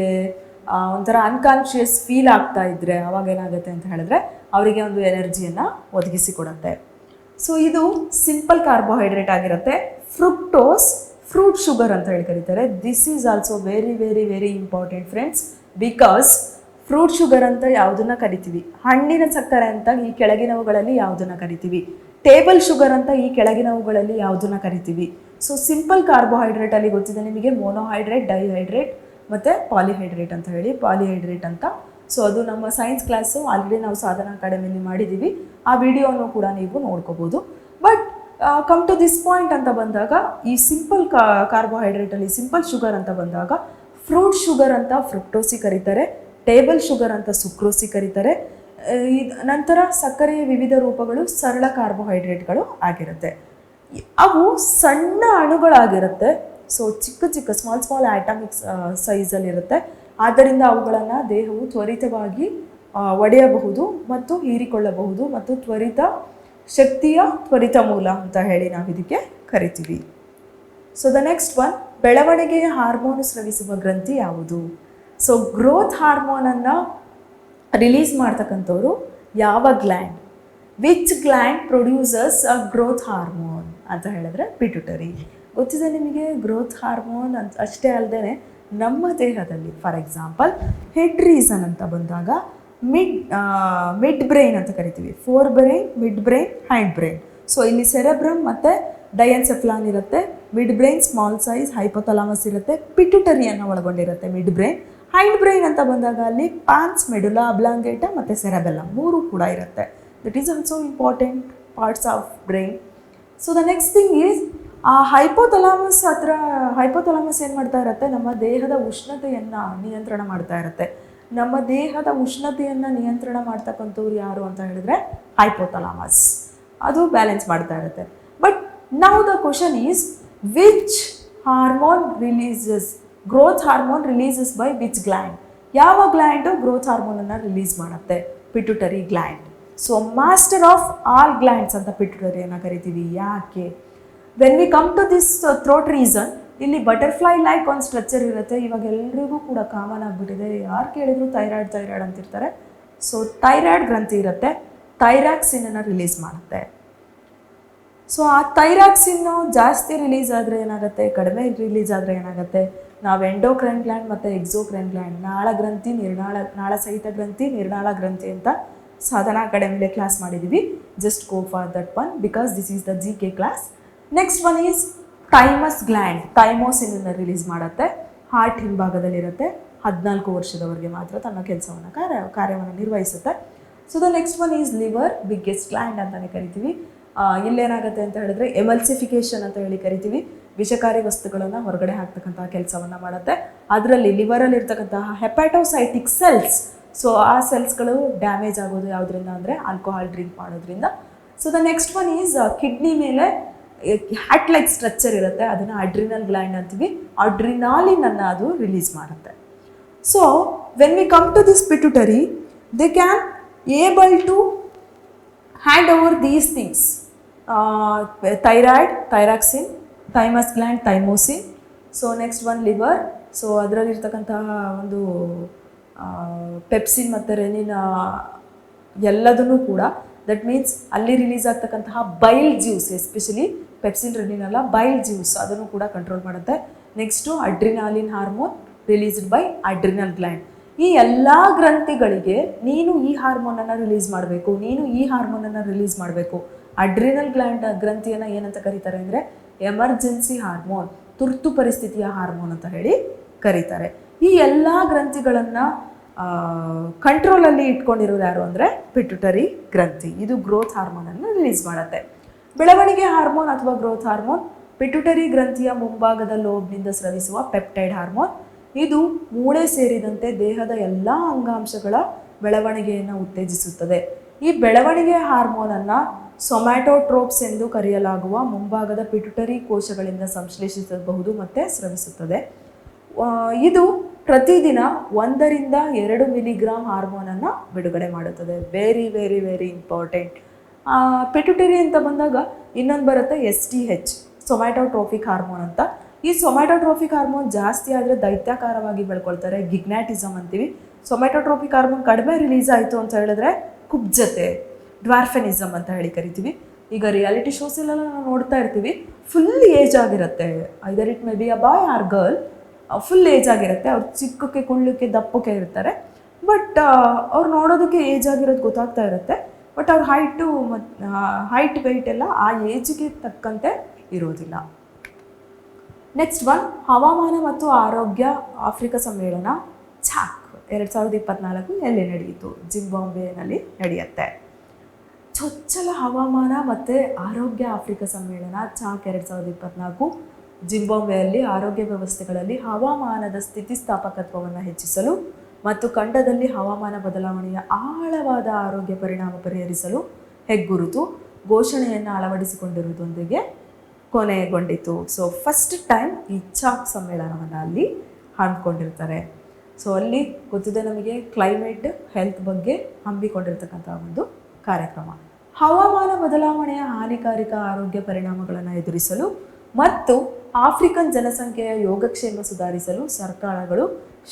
ಒಂಥರ ಅನ್ಕಾನ್ಶಿಯಸ್ ಫೀಲ್ ಆಗ್ತಾ ಇದ್ರೆ ಅವಾಗ ಏನಾಗುತ್ತೆ ಅಂತ ಹೇಳಿದ್ರೆ ಅವರಿಗೆ ಒಂದು ಎನರ್ಜಿಯನ್ನು ಒದಗಿಸಿ ಕೊಡುತ್ತೆ. ಸೊ ಇದು ಸಿಂಪಲ್ ಕಾರ್ಬೋಹೈಡ್ರೇಟ್ ಆಗಿರುತ್ತೆ. ಫ್ರುಕ್ಟೋಸ್ ಫ್ರೂಟ್ ಶುಗರ್ ಅಂತ ಹೇಳಿ ಕರೀತಾರೆ. This is also very very very important friends because fruit sugar ಅಂತ ಯಾವುದನ್ನ ಕರಿತೀವಿ? ಹಣ್ಣಿನ ಸಕ್ಕರೆ ಅಂತ ಈ ಕೆಳಗಿನವುಗಳಲ್ಲಿ ಯಾವುದನ್ನ ಕರಿತೀವಿ? ಟೇಬಲ್ ಶುಗರ್ ಅಂತ ಈ ಕೆಳಗಿನವುಗಳಲ್ಲಿ ಯಾವುದನ್ನ ಕರಿತೀವಿ? ಸೊ ಸಿಂಪಲ್ ಕಾರ್ಬೋಹೈಡ್ರೇಟ್ ಅಲ್ಲಿ ಗೊತ್ತಿದೆ ನಿಮಗೆ ಮೋನೋಹೈಡ್ರೇಟ್ ಡೈಹೈಡ್ರೇಟ್ ಮತ್ತು ಪಾಲಿಹೈಡ್ರೇಟ್ ಅಂತ ಹೇಳಿ, ಪಾಲಿಹೈಡ್ರೇಟ್ ಅಂತ. ಸೊ ಅದು ನಮ್ಮ ಸೈನ್ಸ್ ಕ್ಲಾಸು ಆಲ್ರೆಡಿ ನಾವು ಸಾಧನ ಅಕಾಡೆಮಿಯಲ್ಲಿ ಮಾಡಿದ್ದೀವಿ ಆ ವಿಡಿಯೋನು ಕೂಡ ನೀವು ನೋಡ್ಕೋಬೋದು. But come to this point ಅಂತ ಬಂದಾಗ, ಈ ಸಿಂಪಲ್ ಕಾರ್ಬೋಹೈಡ್ರೇಟಲ್ಲಿ ಸಿಂಪಲ್ ಶುಗರ್ ಅಂತ ಬಂದಾಗ ಫ್ರೂಟ್ ಶುಗರ್ ಅಂತ ಫ್ರುಕ್ಟೋಸಿ ಕರೀತಾರೆ ಟೇಬಲ್ ಶುಗರ್ ಅಂತ ಸುಕ್ರೋಸಿ ಕರೀತಾರೆ. ನಂತರ ಸಕ್ಕರೆಯ ವಿವಿಧ ರೂಪಗಳು ಸರಳ ಕಾರ್ಬೋಹೈಡ್ರೇಟ್ಗಳು ಆಗಿರುತ್ತೆ. ಅವು ಸಣ್ಣ ಅಣುಗಳಾಗಿರುತ್ತೆ. ಸೊ ಚಿಕ್ಕ ಚಿಕ್ಕ ಸ್ಮಾಲ್ ಸ್ಮಾಲ್ ಆಟಮಿಕ್ಸ್ ಸೈಜಲ್ಲಿರುತ್ತೆ ಆದ್ದರಿಂದ ಅವುಗಳನ್ನು ದೇಹವು ತ್ವರಿತವಾಗಿ ಒಡೆಯಬಹುದು ಮತ್ತು ಹೀರಿಕೊಳ್ಳಬಹುದು ಮತ್ತು ತ್ವರಿತ ಶಕ್ತಿಯ ತ್ವರಿತ ಮೂಲ ಅಂತ ಹೇಳಿ ನಾವು ಇದಕ್ಕೆ ಕರಿತೀವಿ. ಸೊ ದ ನೆಕ್ಸ್ಟ್ ಒನ್ ಬೆಳವಣಿಗೆಯ ಹಾರ್ಮೋನ್ ಸ್ರವಿಸುವ ಗ್ರಂಥಿ ಯಾವುದು? ಸೊ ಗ್ರೋತ್ ಹಾರ್ಮೋನನ್ನು ರಿಲೀಸ್ ಮಾಡ್ತಕ್ಕಂಥವ್ರು ಯಾವ gland which gland produces a growth hormone ಅಂತ ಹೇಳಿದ್ರೆ ಪಿಟ್ಯುಟರಿ ಗೊತ್ತಿದೆ ನಿಮಗೆ ಗ್ರೋತ್ ಹಾರ್ಮೋನ್ ಅಂತ, ಅಷ್ಟೇ ಅಲ್ಲದೆ ನಮ್ಮ ದೇಹದಲ್ಲಿ ಫಾರ್ ಎಕ್ಸಾಂಪಲ್ ಹೆಡ್ ರೀಸನ್ ಅಂತ ಬಂದಾಗ ಮಿಡ್ ಮಿಡ್ ಬ್ರೈನ್ ಅಂತ ಕರಿತೀವಿ. Forebrain midbrain hindbrain so ಇಲ್ಲಿ ಸೆರೆಬ್ರಮ್ ಮತ್ತು ಡಯನ್ಸೆಫ್ಲಾನ್ ಇರುತ್ತೆ midbrain small size hypothalamus ಇರುತ್ತೆ ಪಿಟ್ಯುಟರಿಯನ್ನು ಒಳಗೊಂಡಿರುತ್ತೆ ಮಿಡ್ ಬ್ರೈನ್ ಹೈಂಡ್ ಬ್ರೈನ್ ಅಂತ ಬಂದಾಗ ಅಲ್ಲಿ ಪಾನ್ಸ್ ಮೆಡುಲಾ ಅಬ್ಲಾಂಗೇಟ ಮತ್ತು ಸೆರಬೆಲ್ಲ ಮೂರು ಕೂಡ ಇರುತ್ತೆ. That is also important parts of brain so the next thing is ಆ ಹೈಪೋಥಲಾಮಸ್ ಹತ್ರ ಹೈಪೋಥಲಾಮಸ್ ಏನು ಮಾಡ್ತಾ ಇರುತ್ತೆ? ನಮ್ಮ ದೇಹದ ಉಷ್ಣತೆಯನ್ನು ನಿಯಂತ್ರಣ ಮಾಡ್ತಾ ಇರುತ್ತೆ. ನಮ್ಮ ದೇಹದ ಉಷ್ಣತೆಯನ್ನು ನಿಯಂತ್ರಣ ಮಾಡ್ತಕ್ಕಂಥವ್ರು ಯಾರು ಅಂತ ಹೇಳಿದ್ರೆ ಹೈಪೋಥಲಾಮಸ್ ಅದು ಬ್ಯಾಲೆನ್ಸ್ ಮಾಡ್ತಾ ಇರುತ್ತೆ. But now the question is which hormone releases growth hormone releases by which gland ಯಾವ ಗ್ಲ್ಯಾಂಡು ಗ್ರೋತ್ ಹಾರ್ಮೋನನ್ನು ರಿಲೀಸ್ ಮಾಡುತ್ತೆ? Pituitary gland so master of all glands ಅಂತ ಪಿಟ್ಯುಟರಿಯನ್ನು ಕರಿತೀವಿ. ಯಾಕೆ? When we come to this throat reason ಇಲ್ಲಿ butterfly like ಒಂದು structure ಇರುತ್ತೆ. ಇವಾಗ ಎಲ್ರಿಗೂ ಕೂಡ ಕಾಮನ್ ಆಗಿಬಿಟ್ಟಿದೆ. ಯಾರು ಕೇಳಿದ್ರು ಥೈರಾಯ್ಡ್ ಥೈರಾಯ್ಡ್ ಅಂತಿರ್ತಾರೆ. ಸೊ ಥೈರಾಯ್ಡ್ ಗ್ರಂಥಿ ಇರುತ್ತೆ. ಥೈರಾಕ್ಸಿನನ್ನು ರಿಲೀಸ್ ಮಾಡುತ್ತೆ. ಸೊ ಆ ಥೈರಾಕ್ಸಿನ್ ಜಾಸ್ತಿ ರಿಲೀಸ್ ಆದರೆ ಏನಾಗುತ್ತೆ? ಕಡಿಮೆ ರಿಲೀಸ್ ಆದರೆ ಏನಾಗುತ್ತೆ? ನಾವು ಎಂಡೋಕ್ರೈನ್ ಗ್ಲ್ಯಾಂಡ್ ಮತ್ತು ಎಕ್ಸೋಕ್ರೈನ್ ಗ್ಲ್ಯಾಂಡ್ ನಾಳ ಗ್ರಂಥಿ, ನಿರ್ನಾಳ ನಾಳ ಸಹಿತ ಗ್ರಂಥಿ, ನಿರ್ನಾಳ ಗ್ರಂಥಿ ಅಂತ ಸಾಧನಾ ಅಕಾಡೆಮಿಲೇ ಕ್ಲಾಸ್ ಮಾಡಿದ್ದೀವಿ just go for that one because this is the G K class next one is thymus gland ಥೈಮೋಸಿನನ್ನು release ಮಾಡುತ್ತೆ? ಹಾರ್ಟ್ ಹಿಂಭಾಗದಲ್ಲಿರುತ್ತೆ. ಹದಿನಾಲ್ಕು ವರ್ಷದವರೆಗೆ ಮಾತ್ರ ತನ್ನ ಕೆಲಸವನ್ನು ಕಾರ್ಯ, ಕಾರ್ಯವನ್ನು ನಿರ್ವಹಿಸುತ್ತೆ. So the next one is liver biggest gland ಅಂತಲೇ ಕರಿತೀವಿ. ಇಲ್ಲೇನಾಗುತ್ತೆ ಅಂತ ಹೇಳಿದ್ರೆ ಎಮಲ್ಸಿಫಿಕೇಶನ್ ಅಂತ ಹೇಳಿ ಕರಿತೀವಿ. ವಿಷಕಾರಿ ವಸ್ತುಗಳನ್ನು ಹೊರಗಡೆ ಹಾಕ್ತಕ್ಕಂತಹ ಕೆಲಸವನ್ನು ಮಾಡುತ್ತೆ. ಅದರಲ್ಲಿ ಲಿವರಲ್ಲಿ ಇರ್ತಕ್ಕಂತಹ ಹೆಪಾಟೋಸೈಟಿಕ್ ಸೆಲ್ಸ್ ಸೊ ಆ ಸೆಲ್ಸ್ಗಳು ಡ್ಯಾಮೇಜ್ ಆಗೋದು ಯಾವುದರಿಂದ ಅಂದರೆ ಆಲ್ಕೋಹಾಲ್ ಡ್ರಿಂಕ್ ಮಾಡೋದ್ರಿಂದ. So the next one is kidney ಮೇಲೆ ಹ್ಯಾಟ್ ಲೈಕ್ ಸ್ಟ್ರಕ್ಚರ್ ಇರುತ್ತೆ, ಅದನ್ನು ಅಡ್ರಿನಲ್ ಗ್ಲ್ಯಾಂಡ್ ಅಂತೀವಿ. ಅಡ್ರಿನಾಲಿನ್ ಅನ್ನು ಅದು ರಿಲೀಸ್ ಮಾಡುತ್ತೆ. So when we come to this pituitary they can able to hand over these things thyroid thyroxine thymus gland thymosin so next one liver so ಅದರಲ್ಲಿರ್ತಕ್ಕಂತಹ ಒಂದು pepsin ಮತ್ತು ರೆನಿನ ಎಲ್ಲದನ್ನು ಕೂಡ ದಟ್ ಮೀನ್ಸ್ ಅಲ್ಲಿ release ಆಗ್ತಕ್ಕಂತಹ bile juice especially pepsin rennin ಅಲ್ಲ bile juice ಅದನ್ನು ಕೂಡ control ಮಾಡುತ್ತೆ. Next adrenaline hormone released by adrenal gland ಈ ಎಲ್ಲ ಗ್ರಂಥಿಗಳಿಗೆ ನೀನು ಈ ಹಾರ್ಮೋನನ್ನು ರಿಲೀಸ್ ಮಾಡಬೇಕು, ನೀನು ಈ ಹಾರ್ಮೋನನ್ನು ರಿಲೀಸ್ ಮಾಡಬೇಕು. ಅಡ್ರಿನಲ್ ಗ್ಲ್ಯಾಂಡ್ ಗ್ರಂಥಿಯನ್ನು ಏನಂತ ಕರೀತಾರೆ ಅಂದರೆ ಎಮರ್ಜೆನ್ಸಿ ಹಾರ್ಮೋನ್ ತುರ್ತು ಪರಿಸ್ಥಿತಿಯ ಹಾರ್ಮೋನ್ ಅಂತ ಹೇಳಿ ಕರೀತಾರೆ. ಈ ಎಲ್ಲ ಗ್ರಂಥಿಗಳನ್ನು ಕಂಟ್ರೋಲಲ್ಲಿ ಇಟ್ಕೊಂಡಿರೋದು ಯಾರು ಅಂದರೆ ಪಿಟ್ಯುಟರಿ ಗ್ರಂಥಿ. ಇದು ಗ್ರೋತ್ ಹಾರ್ಮೋನನ್ನು ರಿಲೀಸ್ ಮಾಡುತ್ತೆ. ಬೆಳವಣಿಗೆ ಹಾರ್ಮೋನ್ ಅಥವಾ ಗ್ರೋತ್ ಹಾರ್ಮೋನ್, ಪಿಟ್ಯುಟರಿ ಗ್ರಂಥಿಯ ಮುಂಭಾಗದ ಲೋಬ್ನಿಂದ ಸ್ರವಿಸುವ ಪೆಪ್ಟೈಡ್ ಹಾರ್ಮೋನ್. ಇದು ಮೂಳೆ ಸೇರಿದಂತೆ ದೇಹದ ಎಲ್ಲ ಅಂಗಾಂಶಗಳ ಬೆಳವಣಿಗೆಯನ್ನು ಉತ್ತೇಜಿಸುತ್ತದೆ. ಈ ಬೆಳವಣಿಗೆ ಹಾರ್ಮೋನನ್ನು ಸೊಮ್ಯಾಟೋಟ್ರೋಪ್ಸ್ ಎಂದು ಕರೆಯಲಾಗುವ ಮುಂಭಾಗದ ಪಿಟ್ಯುಟರಿ ಕೋಶಗಳಿಂದ ಸಂಶ್ಲೇಷಿಸಬಹುದು ಮತ್ತು ಸ್ರವಿಸುತ್ತದೆ. ಇದು ಪ್ರತಿದಿನ ಒಂದರಿಂದ ಎರಡು ಮಿಲಿಗ್ರಾಮ್ ಹಾರ್ಮೋನನ್ನು ಬಿಡುಗಡೆ ಮಾಡುತ್ತದೆ. Very very very important pituitary ಅಂತ ಬಂದಾಗ ಇನ್ನೊಂದು ಬರುತ್ತೆ S T H somatotrophic hormone ಅಂತ. ಈ ಸೊಮ್ಯಾಟೋಟ್ರೋಫಿಕ್ ಹಾರ್ಮೋನ್ ಜಾಸ್ತಿ ಆದರೆ ದೈತ್ಯಾಕಾರವಾಗಿ ಬೆಳ್ಕೊಳ್ತಾರೆ, ಗಿಗ್ನಾಟಿಸಮ್ ಅಂತೀವಿ. ಸೊಮ್ಯಾಟೋಟ್ರೋಫಿಕ್ ಹಾರ್ಮೋನ್ ಕಡಿಮೆ ರಿಲೀಸ್ ಆಯಿತು ಅಂತ ಹೇಳಿದ್ರೆ ಕುಬ್ಜತೆ ಡ್ವಾರ್ಫೆನಿಸಮ್ ಅಂತ ಹೇಳಿ ಕರಿತೀವಿ. ಈಗ ರಿಯಾಲಿಟಿ ಶೋಸಲ್ಲೆಲ್ಲ ನಾವು ನೋಡ್ತಾ ಇರ್ತೀವಿ. ಫುಲ್ ಏಜ್ ಆಗಿರುತ್ತೆ. Either it may be a boy or girl full age ಆಗಿರುತ್ತೆ. ಅವ್ರು ಚಿಕ್ಕಕ್ಕೆ, ಕುಳ್ಳಕ್ಕೆ, ದಪ್ಪಕ್ಕೆ ಇರ್ತಾರೆ. ಬಟ್ ಅವ್ರು ನೋಡೋದಕ್ಕೆ ಏಜ್ ಆಗಿರೋದು ಗೊತ್ತಾಗ್ತಾ ಇರುತ್ತೆ. ಬಟ್ ಅವ್ರ ಹೈಟು ಮತ್ತು ಹೈಟ್ ವೆಯ್ಟ್ ಎಲ್ಲ ಆ ಏಜ್ಗೆ ತಕ್ಕಂತೆ ಇರೋದಿಲ್ಲ. ನೆಕ್ಸ್ಟ್ ಒನ್ ಹವಾಮಾನ ಮತ್ತು ಆರೋಗ್ಯ, ಆಫ್ರಿಕಾ ಸಮ್ಮೇಳನ, ಛಾಕ್. ಎರಡು ಸಾವಿರದ ಇಪ್ಪತ್ನಾಲ್ಕು ಎಲ್ಲಿ ನಡೆಯಿತು? ಜಿಂಬಾಂಬೆನಲ್ಲಿ ನಡೆಯುತ್ತೆ. ಚೊಚ್ಚಲ ಹವಾಮಾನ ಮತ್ತು ಆರೋಗ್ಯ ಆಫ್ರಿಕಾ ಸಮ್ಮೇಳನ ಚಾಕ್ ಎರಡು ಸಾವಿರದ ಇಪ್ಪತ್ನಾಲ್ಕು. ಜಿಂಬಾಂಬೆಯಲ್ಲಿ ಆರೋಗ್ಯ ವ್ಯವಸ್ಥೆಗಳಲ್ಲಿ ಹವಾಮಾನದ ಸ್ಥಿತಿಸ್ಥಾಪಕತ್ವವನ್ನು ಹೆಚ್ಚಿಸಲು ಮತ್ತು ಖಂಡದಲ್ಲಿ ಹವಾಮಾನ ಬದಲಾವಣೆಯ ಆಳವಾದ ಆರೋಗ್ಯ ಪರಿಣಾಮ ಪರಿಹರಿಸಲು ಹೆಗ್ಗುರುತು ಘೋಷಣೆಯನ್ನು ಅಳವಡಿಸಿಕೊಂಡಿರುವುದೊಂದಿಗೆ ಕೊನೆಗೊಂಡಿತು. ಸೊ ಫಸ್ಟ್ ಟೈಮ್ ಈ ಚಾಕ್ ಸಮ್ಮೇಳನವನ್ನು ಅಲ್ಲಿ ಹಮ್ಮಿಕೊಂಡಿರ್ತಾರೆ. ಸೊ ಅಲ್ಲಿ ಗೊತ್ತಿದೆ ನಮಗೆ ಕ್ಲೈಮೇಟ್ ಹೆಲ್ತ್ ಬಗ್ಗೆ ಹಮ್ಮಿಕೊಂಡಿರ್ತಕ್ಕಂಥ ಒಂದು ಕಾರ್ಯಕ್ರಮ. ಹವಾಮಾನ ಬದಲಾವಣೆಯ ಹಾನಿಕಾರಿಕ ಆರೋಗ್ಯ ಪರಿಣಾಮಗಳನ್ನು ಎದುರಿಸಲು ಮತ್ತು ಆಫ್ರಿಕನ್ ಜನಸಂಖ್ಯೆಯ ಯೋಗಕ್ಷೇಮ ಸುಧಾರಿಸಲು ಸರ್ಕಾರಗಳು,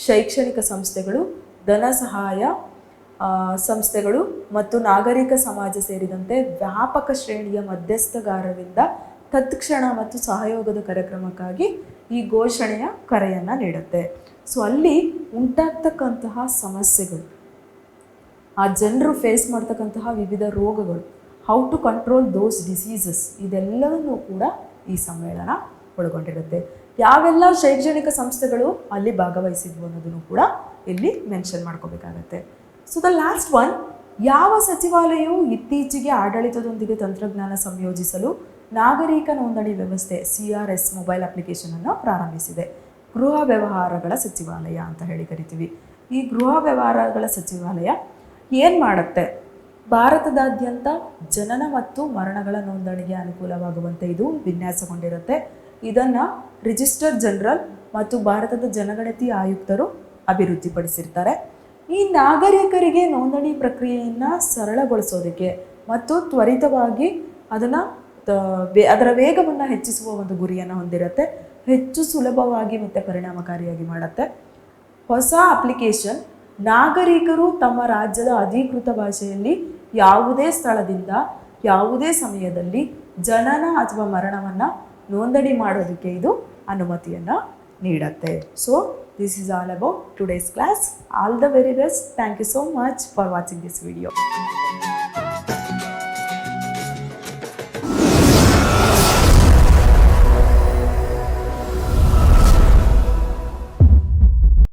ಶೈಕ್ಷಣಿಕ ಸಂಸ್ಥೆಗಳು, ಧನ ಸಹಾಯ ಸಂಸ್ಥೆಗಳು ಮತ್ತು ನಾಗರಿಕ ಸಮಾಜ ಸೇರಿದಂತೆ ವ್ಯಾಪಕ ಶ್ರೇಣಿಯ ಮಧ್ಯಸ್ಥಗಾರರಿಂದ ತತ್ಕ್ಷಣ ಮತ್ತು ಸಹಯೋಗದ ಕಾರ್ಯಕ್ರಮಕ್ಕಾಗಿ ಈ ಘೋಷಣೆಯ ಕರೆಯನ್ನು ನೀಡುತ್ತೆ. ಸೊ ಅಲ್ಲಿ ಉಂಟಾಗ್ತಕ್ಕಂತಹ ಸಮಸ್ಯೆಗಳು, ಆ ಜನರು ಫೇಸ್ ಮಾಡ್ತಕ್ಕಂತಹ ವಿವಿಧ ರೋಗಗಳು how to control those diseases ಇದೆಲ್ಲವನ್ನೂ ಕೂಡ ಈ ಸಮ್ಮೇಳನ ಒಳಗೊಂಡಿರುತ್ತೆ ಯಾವೆಲ್ಲ ಶೈಕ್ಷಣಿಕ ಸಂಸ್ಥೆಗಳು ಅಲ್ಲಿ ಭಾಗವಹಿಸಿದ್ವು ಅನ್ನೋದನ್ನು ಕೂಡ ಇಲ್ಲಿ ಮೆನ್ಷನ್ ಮಾಡ್ಕೋಬೇಕಾಗತ್ತೆ. ಸೊ ದ ಲಾಸ್ಟ್ ಒನ್ ಯಾವ ಸಚಿವಾಲಯವು ಇತ್ತೀಚೆಗೆ ಆಡಳಿತದೊಂದಿಗೆ ತಂತ್ರಜ್ಞಾನ ಸಂಯೋಜಿಸಲು ನಾಗರಿಕ ನೋಂದಣಿ ವ್ಯವಸ್ಥೆ ಸಿ ಆರ್ ಎಸ್ ಮೊಬೈಲ್ ಅಪ್ಲಿಕೇಶನನ್ನು ಪ್ರಾರಂಭಿಸಿದೆ. ಗೃಹ ವ್ಯವಹಾರಗಳ ಸಚಿವಾಲಯ ಅಂತ ಹೇಳಿ ಕರಿತೀವಿ. ಈ ಗೃಹ ವ್ಯವಹಾರಗಳ ಸಚಿವಾಲಯ ಏನು ಮಾಡುತ್ತೆ? ಭಾರತದಾದ್ಯಂತ ಜನನ ಮತ್ತು ಮರಣಗಳ ನೋಂದಣಿಗೆ ಅನುಕೂಲವಾಗುವಂತೆ ಇದು ವಿನ್ಯಾಸಗೊಂಡಿರುತ್ತೆ. ಇದನ್ನು ರಿಜಿಸ್ಟರ್ ಜನರಲ್ ಮತ್ತು ಭಾರತದ ಜನಗಣತಿ ಆಯುಕ್ತರು ಅಭಿವೃದ್ಧಿಪಡಿಸಿರ್ತಾರೆ. ಈ ನಾಗರಿಕರಿಗೆ ನೋಂದಣಿ ಪ್ರಕ್ರಿಯೆಯನ್ನು ಸರಳಗೊಳಿಸೋದಕ್ಕೆ ಮತ್ತು ತ್ವರಿತವಾಗಿ ಅದನ್ನು ಅದರ ವೇಗವನ್ನು ಹೆಚ್ಚಿಸುವ ಒಂದು ಗುರಿಯನ್ನು ಹೊಂದಿರುತ್ತೆ. ಹೆಚ್ಚು ಸುಲಭವಾಗಿ ಮತ್ತು ಪರಿಣಾಮಕಾರಿಯಾಗಿ ಮಾಡುತ್ತೆ. ಹೊಸ ಅಪ್ಲಿಕೇಶನ್, ನಾಗರಿಕರು ತಮ್ಮ ರಾಜ್ಯದ ಅಧಿಕೃತ ಭಾಷೆಯಲ್ಲಿ ಯಾವುದೇ ಸ್ಥಳದಿಂದ ಯಾವುದೇ ಸಮಯದಲ್ಲಿ ಜನನ ಅಥವಾ ಮರಣವನ್ನು ನೋಂದಣಿ ಮಾಡೋದಕ್ಕೆ ಇದು ಅನುಮತಿಯನ್ನು ನೀಡುತ್ತೆ. So this is all about today's class all the very best thank you so much for watching this video